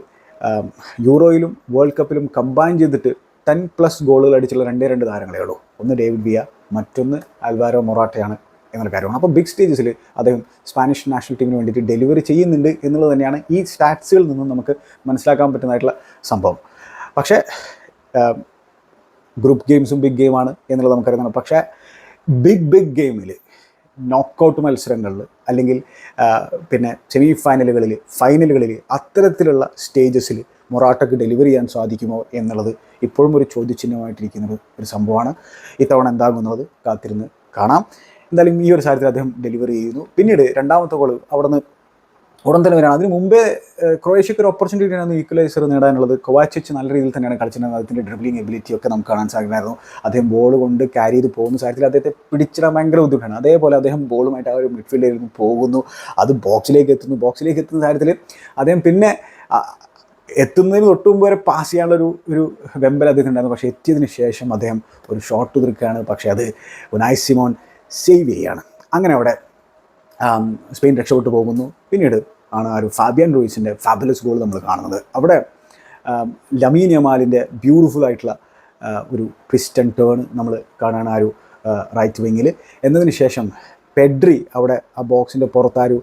യൂറോയിലും വേൾഡ് കപ്പിലും കമ്പൈൻ ചെയ്തിട്ട് ടെൻ പ്ലസ് ഗോളുകൾ അടിച്ചുള്ള രണ്ടേ രണ്ട് താരങ്ങളേ ഉള്ളൂ. ഒന്ന് ഡേവിഡ് ബിയ മറ്റൊന്ന് അൽവാരോ മൊറാട്ടയാണ് എന്നുള്ള കാര്യമാണ് അപ്പോൾ ബിഗ് സ്റ്റേജസിൽ അദ്ദേഹം സ്പാനിഷ് നാഷണൽ ടീമിന് വേണ്ടിയിട്ട് ഡെലിവറി ചെയ്യുന്നുണ്ട് എന്നുള്ളത് തന്നെയാണ് ഈ സ്റ്റാറ്റ്സുകളിൽ നിന്നും നമുക്ക് മനസ്സിലാക്കാൻ പറ്റുന്നതായിട്ടുള്ള സംഭവം. പക്ഷേ ഗ്രൂപ്പ് ഗെയിംസും ബിഗ് ഗെയിമാണ് എന്നുള്ളത് നമുക്കറിയുന്നതാണ് പക്ഷേ ബിഗ് ബിഗ് ഗെയിമിൽ നോക്കൗട്ട് മത്സരങ്ങളിൽ അല്ലെങ്കിൽ പിന്നെ സെമി ഫൈനലുകളിൽ ഫൈനലുകളിൽ അത്തരത്തിലുള്ള സ്റ്റേജസിൽ മൊറാട്ടക്ക് ഡെലിവറി ചെയ്യാൻ സാധിക്കുമോ എന്നുള്ളത് ഇപ്പോഴും ഒരു ചോദ്യചിഹ്നമായിട്ടിരിക്കുന്നത് ഒരു- സംഭവമാണ്. ഇത്തവണ എന്താകുന്നത് കാത്തിരുന്ന് കാണാം. എന്തായാലും ഈ ഒരു സാഹചര്യത്തിൽ അദ്ദേഹം ഡെലിവറി ചെയ്യുന്നു. പിന്നീട് രണ്ടാമത്തെ ഗോൾ അവിടെ നിന്ന് ഉടൻ തന്നെ വരികയാണ് അതിന് മുമ്പേ ക്രൊയേഷ്യക്ക് ഒരു ഓപ്പർച്യൂണിറ്റി ആണ് ഈക്വലൈസർ നേടാനുള്ളത്. കൊവാച്ചിച്ച് നല്ല രീതിയിൽ തന്നെയാണ് കളിച്ചിരുന്നത്. അതിന്റെ ഡ്രിബ്ലിംഗ് എബിലിറ്റി ഒക്കെ നമുക്ക് കാണാൻ സാധിക്കുമായിരുന്നു. അദ്ദേഹം ബോൾ കൊണ്ട് ക്യാരി ചെയ്ത് പോകുന്ന സാഹചര്യത്തിൽ അദ്ദേഹത്തെ പിടിച്ചിടാൻ ഭയങ്കര ബുദ്ധിമുട്ടാണ്. അതേപോലെ അദ്ദേഹം ബോളുമായിട്ട് ആ ഒരു മിഡ്ഫീൽഡിൽ നിന്ന് പോകുന്നു. അത് ബോക്സിലേക്ക് എത്തുന്നു. ബോക്സിലേക്ക് എത്തുന്ന സാഹചര്യത്തിൽ അദ്ദേഹം പിന്നെ എത്തുന്നതിന് തൊട്ട് മുമ്പ് വരെ പാസ് ചെയ്യാനുള്ള ഒരു ഒരു വെമ്പൽ അദ്ദേഹത്തിന് ഉണ്ടായിരുന്നു. പക്ഷേ എത്തിയതിന് ശേഷം അദ്ദേഹം ഒരു ഷോട്ട് തീർക്കുകയാണ് പക്ഷേ അത് ഉനായ് സിമോൻ സേവ് ചെയ്യുകയാണ്. അങ്ങനെ അവിടെ സ്പെയിൻ രക്ഷപ്പെട്ടു പോകുന്നു. പിന്നീട് ആണ് ആ ഒരു ഫാബിയൻ റൂയിസിന്റെ ഫാബുലസ് ഗോൾ നമ്മൾ കാണുന്നത്. അവിടെ ലമീൻ യമാലിന്റെ ബ്യൂട്ടിഫുൾ ആയിട്ടുള്ള ഒരു ട്വിസ്റ്റ് ആൻഡ് ടേൺ നമ്മൾ കാണുകയാണ് ആ ഒരു റൈറ്റ് വിങ്ങിൽ എന്നതിന് ശേഷം പെഡ്രി അവിടെ ആ ബോക്സിന്റെ പുറത്ത് ആ ഒരു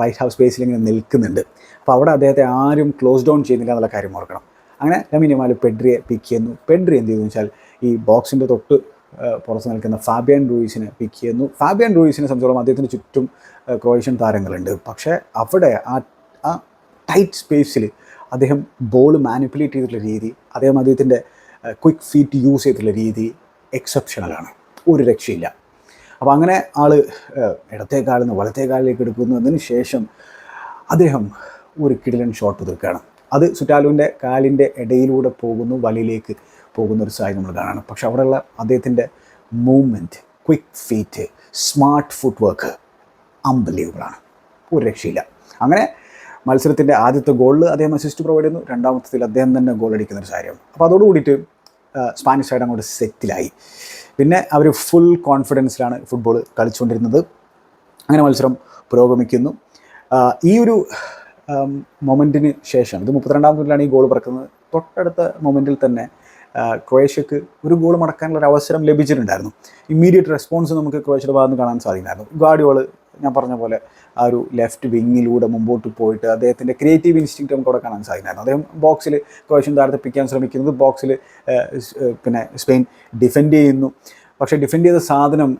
റൈറ്റ് ഹാഫ് സ്പേസിൽ ഇങ്ങനെ നിൽക്കുന്നുണ്ട്. അപ്പോൾ അവിടെ അദ്ദേഹത്തെ ആരും ക്ലോസ് ഡൗൺ ചെയ്യുന്നില്ല എന്നുള്ള കാര്യം ഓർക്കണം. അങ്ങനെ ലമീൻ യമാൽ പെഡ്രിയെ പിക്ക് ചെയ്യുന്നു. പെഡ്രി എന്ത് ചെയ്തു വെച്ചാൽ ഈ ബോക്സിന്റെ തൊട്ട് പുറത്ത് നിൽക്കുന്ന ഫാബിയൻ റൂയിസിനെ പിക്ക് ചെയ്യുന്നു. ഫാബിയൻ റൂയിസിനെ സംബന്ധിച്ചോളം അദ്ദേഹത്തിന് ചുറ്റും ക്രൊയേഷ്യൻ താരങ്ങളുണ്ട്. പക്ഷേ അവിടെ ആ ആ ടൈറ്റ് സ്പേസിൽ അദ്ദേഹം ബോൾ മാനിപ്പുലേറ്റ് ചെയ്തിട്ടുള്ള രീതി അദ്ദേഹം അദ്ദേഹത്തിന്റെ ക്വിക്ക് ഫീറ്റ് യൂസ് ചെയ്തിട്ടുള്ള രീതി എക്സെപ്ഷണലാണ് ഒരു രക്ഷയില്ല. അപ്പോൾ അങ്ങനെ ആൾ ഇടത്തെ കാലിൽ നിന്ന് വലത്തെ കാലിലേക്ക് എടുക്കുന്നു. അതിന് ശേഷം അദ്ദേഹം ഒരു കിടിലൻ ഷോട്ട് തീർക്കുകയാണ് അത് സുറ്റാലുവിന്റെ കാലിന്റെ ഇടയിലൂടെ പോകുന്നു വലയിലേക്ക് പോകുന്ന ഒരു സാഹചര്യം നമ്മൾ കാണാണ്. പക്ഷെ അവിടെയുള്ള അദ്ദേഹത്തിന്റെ movement quick feet smart footwork അമ്പലീവബിളാണ് ഒരു രക്ഷയില്ല. അങ്ങനെ മത്സരത്തിന്റെ ആദ്യത്തെ ഗോളിൽ അദ്ദേഹം അസിസ്റ്റ് പ്രൊവൈഡ് ചെയ്യുന്നു. രണ്ടാമത്തെ അദ്ദേഹം തന്നെ ഗോൾ അടിക്കുന്ന ഒരു സാഹചര്യം. അപ്പോൾ അതോടുകൂടിയിട്ട് സ്പാനിഷ് സൈഡ് അങ്ങോട്ട് സെറ്റിലായി പിന്നെ അവർ ഫുൾ കോൺഫിഡൻസിലാണ് ഫുട്ബോൾ കളിച്ചുകൊണ്ടിരുന്നത്. അങ്ങനെ മത്സരം പുരോഗമിക്കുന്നു. ഈ ഒരു മൊമെന്റിന് ശേഷം ഇത് മുപ്പത്തിരണ്ടാം മിനിറ്റിലാണ് ഈ ഗോൾ പറക്കുന്നത്. തൊട്ടടുത്ത മൊമെന്റിൽ തന്നെ ക്രൊയേഷ്യക്ക് ഒരു ഗോൾ മടക്കാനുള്ള ഒരു അവസരം ലഭിച്ചിട്ടുണ്ടായിരുന്നു. ഇമ്മീഡിയറ്റ് റെസ്പോൺസ് നമുക്ക് ക്രൊയേഷ്യയുടെ ഭാഗത്ത് കാണാൻ സാധിക്കുമായിരുന്നു ഗാഡിയോൾ ഞാൻ പറഞ്ഞ പോലെ ആ ഒരു ലെഫ്റ്റ് വിങ്ങിലൂടെ മുമ്പോട്ട് പോയിട്ട് അദ്ദേഹത്തിന്റെ ക്രിയേറ്റീവ് ഇൻസ്റ്റിങ്ക്റ്റ് നമുക്ക് അവിടെ കാണാൻ സാധിക്കുന്നത് അദ്ദേഹം ബോക്സിൽ ക്രോഷ്യൻ താരത്തെ പിക്കാൻ ശ്രമിക്കുന്നത് ബോക്സിൽ പിന്നെ സ്പെയിൻ ഡിഫെൻഡ് ചെയ്യുന്നു. പക്ഷേ ഡിഫെൻഡ് ചെയ്ത സാധനം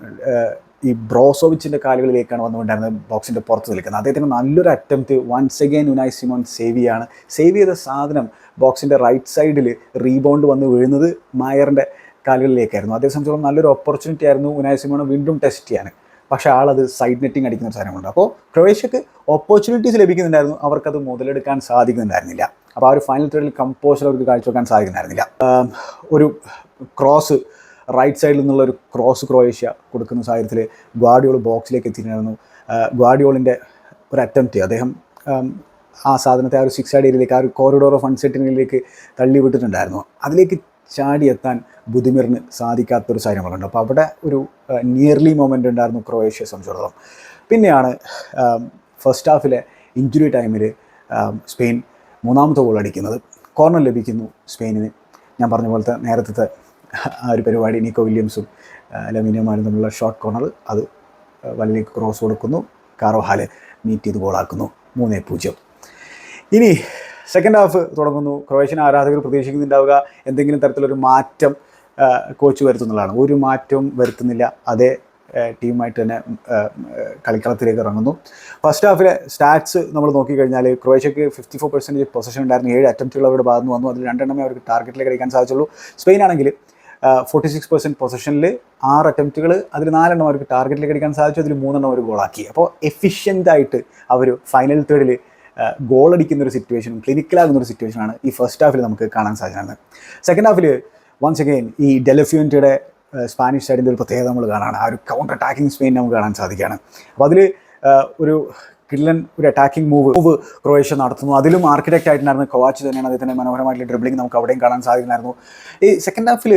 ഈ ബ്രോസോവിച്ചിന്റെ കാലുകളിലേക്കാണ് വന്നുകൊണ്ടിരുന്നത് ബോക്സിന്റെ പുറത്ത് നിൽക്കുന്നത്. അദ്ദേഹത്തിന് നല്ലൊരു attempt once again Unai Simon save ചെയ്യാണ്. സേവ് ചെയ്ത സാധനം ബോക്സിന്റെ റൈറ്റ് സൈഡിൽ റീബൗണ്ട് വന്ന് വീഴുന്നത് മായറിന്റെ കാലുകളിലേക്കായിരുന്നു. അതേ സംബന്ധിച്ചോളം നല്ലൊരു ഓപ്പർച്യൂണിറ്റി ആയിരുന്നു ഉനായ് സിമോണെ വീണ്ടും ടെസ്റ്റ് ചെയ്യാൻ. പക്ഷേ ആളത് സൈഡ് നെറ്റിംഗ് അടിക്കുന്ന സാധനമുണ്ട് അപ്പോൾ ക്രൊയേഷ്യക്ക് ഓപ്പർച്യൂണിറ്റീസ് ലഭിക്കുന്നുണ്ടായിരുന്നു. അവർക്കത് മുതലെടുക്കാൻ സാധിക്കുന്നുണ്ടായിരുന്നില്ല. അപ്പോൾ ആ ഒരു ഫൈനൽ ത്രെഡിൽ കമ്പോസർ അവർക്ക് കാഴ്ചവെക്കാൻ സാധിക്കുന്നുണ്ടായിരുന്നില്ല. ഒരു ക്രോസ് റൈറ്റ് സൈഡിൽ നിന്നുള്ള ഒരു ക്രോസ് ക്രൊയേഷ്യ കൊടുക്കുന്ന സാഹചര്യത്തിൽ ഗ്വാഡിയോൾ ബോക്സിലേക്ക് എത്തിയിട്ടുണ്ടായിരുന്നു. ഗ്വാഡിയോളിന്റെ ഒരു അറ്റംപ്റ്റ് അദ്ദേഹം ആ സാധനത്തെ ആ ഒരു സിക്സ് സൈഡ് ഏരിയയിലേക്ക് ആ ഒരു കോറിഡോർ ഓഫ് അൺസെറ്റിനിലേക്ക് തള്ളി വിട്ടിട്ടുണ്ടായിരുന്നു അതിലേക്ക് ചാടിയെത്താൻ ബുദ്ധിമിറിന് സാധിക്കാത്തൊരു സാഹചര്യങ്ങളുണ്ട് അപ്പോൾ അവിടെ ഒരു നിയർലി മൊമെന്റ് ഉണ്ടായിരുന്നു ക്രൊയേഷ്യ സംബന്ധിച്ചിടത്തോളം. പിന്നെയാണ് ഫസ്റ്റ് ഹാഫിലെ ഇഞ്ചുറി ടൈമിൽ സ്പെയിൻ മൂന്നാമത്തെ ഗോൾ അടിക്കുന്നത്. കോർണർ ലഭിക്കുന്നു സ്പെയിനിന്. ഞാൻ പറഞ്ഞ പോലത്തെ നേരത്തെ ആ ഒരു പരിപാടി നിക്കോ വില്യംസും ലമീനിയമാരും തമ്മിലുള്ള ഷോർട്ട് കോർണർ അത് വലയിലേക്ക് ക്രോസ് കൊടുക്കുന്നു. കാറോഹാൽ മീറ്റ് ചെയ്ത് ഗോളാക്കുന്നു മൂന്നേ പൂജ്യം. ഇനി സെക്കൻഡ് ഹാഫ് തുടങ്ങുന്നു. ക്രൊയേഷ്യൻ ആരാധകർ പ്രതീക്ഷിക്കുന്നുണ്ടാവുക. എന്തെങ്കിലും തരത്തിലൊരു മാറ്റം കോച്ച് വരുത്തുന്നതാണ് ഒരു മാറ്റവും വരുത്തുന്നില്ല. അതേ ടീമായിട്ട് തന്നെ കളിക്കളത്തിലേക്ക് ഇറങ്ങുന്നു. ഫസ്റ്റ് ഹാഫിലെ സ്റ്റാറ്റ്സ് നമ്മൾ നോക്കിക്കഴിഞ്ഞാൽ ക്രൊയേഷ്യക്ക് ഫിഫ്റ്റി ഫോർ പെർസെന്റേജ് പൊസഷൻ ഉണ്ടായിരുന്നു. ഏഴ് അറ്റംപ്റ്റുകൾ അവരുടെ ഭാഗത്ത് വന്നു. അതിൽ രണ്ടെണ്ണമേ അവർക്ക് ടാർഗറ്റിലേക്ക് അടിക്കാൻ സാധിച്ചുള്ളൂ. സ്പെയിൻ ആണെങ്കിൽ ഫോർട്ടി സിക്സ് പെർസെന്റ് പൊസിഷനിൽ ആറ് അറ്റംപ്റ്റുകൾ അതിൽ നാലെണ്ണം അവർക്ക് ടാർഗറ്റിലേക്ക് അടിക്കാൻ സാധിച്ചു. അതിൽ മൂന്നെണ്ണം അവർ ഗോളാക്കി അപ്പോൾ എഫിഷ്യന്റായിട്ട് അവർ ഫൈനൽ തേർഡിൽ ഗോൾ അടിക്കുന്ന ഒരു സിറ്റുവേഷനും ക്ലിനിക്കലാകുന്ന ഒരു സിറ്റുവേഷനാണ് ഈ ഫസ്റ്റ് ഹാഫിൽ നമുക്ക് കാണാൻ സാധിക്കുന്നത്. സെക്കൻഡ് ഹാഫിൽ വൺസ് അഗെയിൻ ഈ ഡെലഫ്യൂന്റിയുടെ സ്പാനിഷ് സൈഡിന്റെ ഒരു പ്രത്യേകത നമ്മൾ കാണാണ്. ആ ഒരു കൗണ്ടർ അറ്റാക്കിംഗ് സ്പെയിൻ നമുക്ക് കാണാൻ സാധിക്കുകയാണ്. അപ്പോൾ അതിൽ ഒരു കില്ലൻ ഒരു അറ്റാക്കിംഗ് മൂവ് മൂവ് ക്രൊയേഷ്യ നടത്തുന്നു. അതിലും ആർക്കിടെക്റ്റ് ആയിട്ടുണ്ടായിരുന്ന കോവാച്ച് തന്നെയാണ് അദ്ദേഹത്തിന്റെ മനോഹരമായിട്ടുള്ള ഡ്രിബ്ലിംഗ് നമുക്ക് അവിടെയും കാണാൻ സാധിക്കുന്നുണ്ടായിരുന്നു ഈ സെക്കൻഡ് ഹാഫിൽ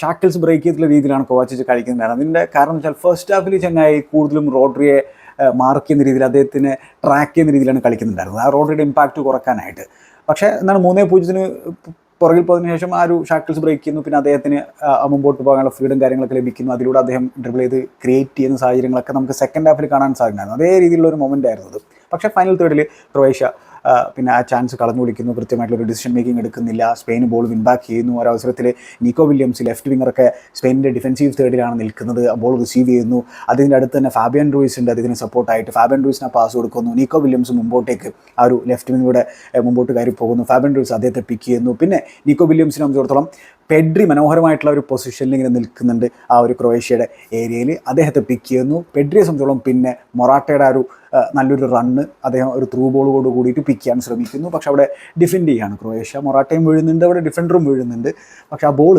ഷാക്കിൾസ് ബ്രേക്ക് ചെയ്തിട്ടുള്ള രീതിയിലാണ് കോവാച്ച് കളിക്കുന്നുണ്ടായിരുന്നത്. അതിന്റെ കാരണം വെച്ചാൽ ഫസ്റ്റ് ഹാഫിൽ ചങ്ങായി കൂടുതലും റോഡ്രിയെ മാർക്ക് ചെയ്യുന്ന രീതിയിൽ അദ്ദേഹത്തിനെ ട്രാക്ക് ചെയ്യുന്ന രീതിയിലാണ് കളിക്കുന്നുണ്ടായിരുന്നത്. ആ റോഡ്രിയുടെ ഇമ്പാക്റ്റ് കുറക്കാനായിട്ട്. പക്ഷേ എന്താണ് മൂന്നേ പൂജ്യത്തിന് പുറകിൽ പോയതിനു ശേഷം ആ ഒരു ഷാക്കിൾസ് ബ്രേക്ക് ചെയ്യുന്നു. പിന്നെ അദ്ദേഹത്തിന് മുമ്പോട്ട് പോകാനുള്ള ഫ്രീഡം കാര്യങ്ങളൊക്കെ ലഭിക്കുന്നു. അതിലൂടെ അദ്ദേഹം ഡ്രിബിൾ ചെയ്ത് ക്രിയേറ്റ് ചെയ്യുന്ന സാഹചര്യങ്ങളൊക്കെ നമുക്ക് സെക്കൻഡ് ഹാഫിൽ കാണാൻ സാധിക്കുമായിരുന്നു അതേ രീതിയിലുള്ള ഒരു മൊമെന്റ് ആയിരുന്നു പക്ഷേ ഫൈനൽ തേർഡിൽ ക്രൊയേഷ്യ പിന്നെ ആ ചാൻസ് കളഞ്ഞു വിളിക്കുന്നു. കൃത്യമായിട്ടുള്ള ഒരു ഡിസിഷൻ മേക്കിംഗ് എടുക്കുന്നില്ല. സ്പെയിൻ ബോൾ വിൻബാക്ക് ചെയ്യുന്നു. ഒരവസരത്തിൽ നിക്കോ വില്യംസ് ലെഫ്റ്റ് വിങ്ങറൊക്കെ സ്പെയിനിന്റെ ഡിഫൻസീവ് തേർഡിലാണ് നിൽക്കുന്നത്. ബോൾ റിസീവ് ചെയ്യുന്നു. അതിന്റെ അടുത്ത് തന്നെ ഫാബിയൻ റൂയിസ് ഉണ്ട്. അതിന് സപ്പോർട്ടായിട്ട് ഫാബിയൻ റൂയിസിന് പാസ് കൊടുക്കുന്നു. നിക്കോ വില്യംസ് മുമ്പോട്ടേക്ക് ആ ഒരു ലെഫ്റ്റ് വിങ്ങിലൂടെ മുമ്പോട്ട് കയറി പോകുന്നു ഫാബിയൻ റൂയിസ് അദ്ദേഹത്തെ പിക്ക് ചെയ്യുന്നു. പിന്നെ നിക്കോ വില്യംസിനെ സംബന്ധിച്ചിടത്തോളം പെഡ്രി മനോഹരമായിട്ടുള്ള ഒരു പൊസിഷനിൽ ഇങ്ങനെ നിൽക്കുന്നുണ്ട് ആ ഒരു ക്രൊയേഷ്യയുടെ ഏരിയയിൽ. അദ്ദേഹത്തെ പിക്ക് ചെയ്യുന്നു. പെഡ്രിയെ സംബന്ധിച്ചോളം പിന്നെ മൊറാട്ടയുടെ ആ ഒരു നല്ലൊരു റണ്ണ് അദ്ദേഹം ഒരു ത്രൂ ബോളോട് കൂടിയിട്ട് പിക്ക് ചെയ്യാൻ ശ്രമിക്കുന്നു. പക്ഷേ അവിടെ ഡിഫെൻഡ് ചെയ്യാണ് ക്രൊയേഷ്യ. മൊറാട്ടയും വീഴുന്നുണ്ട് അവിടെ ഡിഫൻഡറും വീഴുന്നുണ്ട്. പക്ഷേ ആ ബോൾ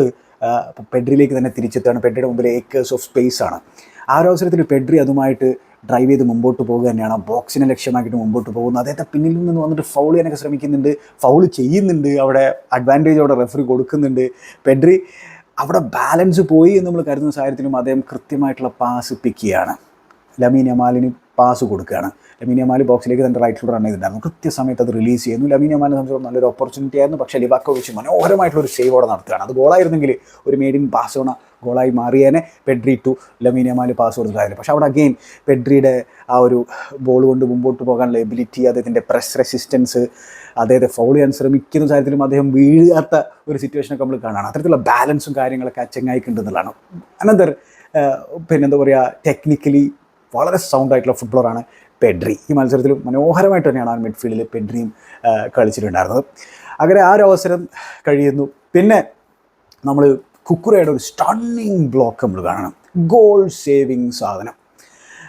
പെഡ്രിയിലേക്ക് തന്നെ തിരിച്ചെത്തുകയാണ്. പെഡ്രിയുടെ മുമ്പിൽ ഏക്കേഴ്സ് ഓഫ് സ്പേസ് ആണ്. ആ ഒരു അവസരത്തിൽ പെഡ്രി അതുമായിട്ട് ഡ്രൈവ് ചെയ്ത് മുമ്പോട്ട് പോകുക തന്നെയാണ്. ആ ബോക്സിനെ ലക്ഷ്യമാക്കിയിട്ട് മുമ്പോട്ട് പോകുന്നത്. അദ്ദേഹത്തെ പിന്നിൽ നിന്ന് വന്നിട്ട് ഫൗൾ ചെയ്യാനൊക്കെ ശ്രമിക്കുന്നുണ്ട്. ഫൗൾ ചെയ്യുന്നുണ്ട്. അവിടെ അഡ്വാന്റേജ് അവിടെ റെഫറി കൊടുക്കുന്നുണ്ട്. പെഡ്രി അവിടെ ബാലൻസ് പോയി എന്ന് നമ്മൾ കരുതുന്ന സാഹചര്യത്തിലും അദ്ദേഹം കൃത്യമായിട്ടുള്ള പാസ് പിക്ക് ലമീൻ യമാലിന് പാസ് കൊടുക്കുകയാണ്. ലമീൻ മാലി ബോക്സിലേക്ക് റൈറ്റ് റൈറ്റിലൂടെ റൺ ചെയ്തിട്ടുണ്ടായിരുന്നു. കൃത്യസമയത്ത് അത് റിലീസ് ചെയ്യുന്നു. ലമീൻ യമാലിനെ സംബന്ധിച്ചിടത്തോളം നല്ലൊരു ഓപ്പർച്യൂണിറ്റി ആയിരുന്നു. പക്ഷേ ലിവാക്കോവിച്ച് മനോഹരമായിട്ടുള്ള ഒരു അവിടെ നടത്തുകയാണ്. അത് ഗോളായിരുന്നെങ്കിൽ ഒരു മേഡിൻ ബാസോണ ഗോളായി മാറിയേനെ Pedri to Lamine Yamal pass കൊടുത്തതായിരുന്നു പക്ഷേ അവിടെ അഗെയിൻ പെഡ്രിയുടെ ആ ഒരു ബോൾ കൊണ്ട് മുമ്പോട്ട് പോകാനുള്ള എബിലിറ്റി അദ്ദേഹത്തിന്റെ പ്രസ് റെസിസ്റ്റൻസ് അദ്ദേഹത്തെ ഫൗൾ ചെയ്യാൻ ശ്രമിക്കുന്ന കാര്യത്തിലും അദ്ദേഹം വീഴാത്ത ഒരു സിറ്റുവേഷനൊക്കെ നമ്മൾ കാണാണ്. അത്തരത്തിലുള്ള ബാലൻസും കാര്യങ്ങളൊക്കെ അച്ചങ്ങായിക്കുണ്ടെന്നുള്ളതാണ് അനന്തർ പിന്നെന്താ പറയുക ടെക്നിക്കലി വളരെ സൗണ്ട് ആയിട്ടുള്ള ഫുട്ബോളറാണ് പെഡ്രി. ഈ മത്സരത്തിൽ മനോഹരമായിട്ട് തന്നെയാണ് ആ മിഡ്ഫീൽഡിൽ പെഡ്രിയും കളിച്ചിട്ടുണ്ടായിരുന്നത്. അങ്ങനെ ആ ഒരു അവസരം കഴിയുന്നു. പിന്നെ നമ്മൾ കുക്കുറയുടെ ഒരു സ്റ്റണ്ണിങ് ബ്ലോക്ക് നമ്മൾ കാണണം. ഗോൾ സേവിങ് സാധനം.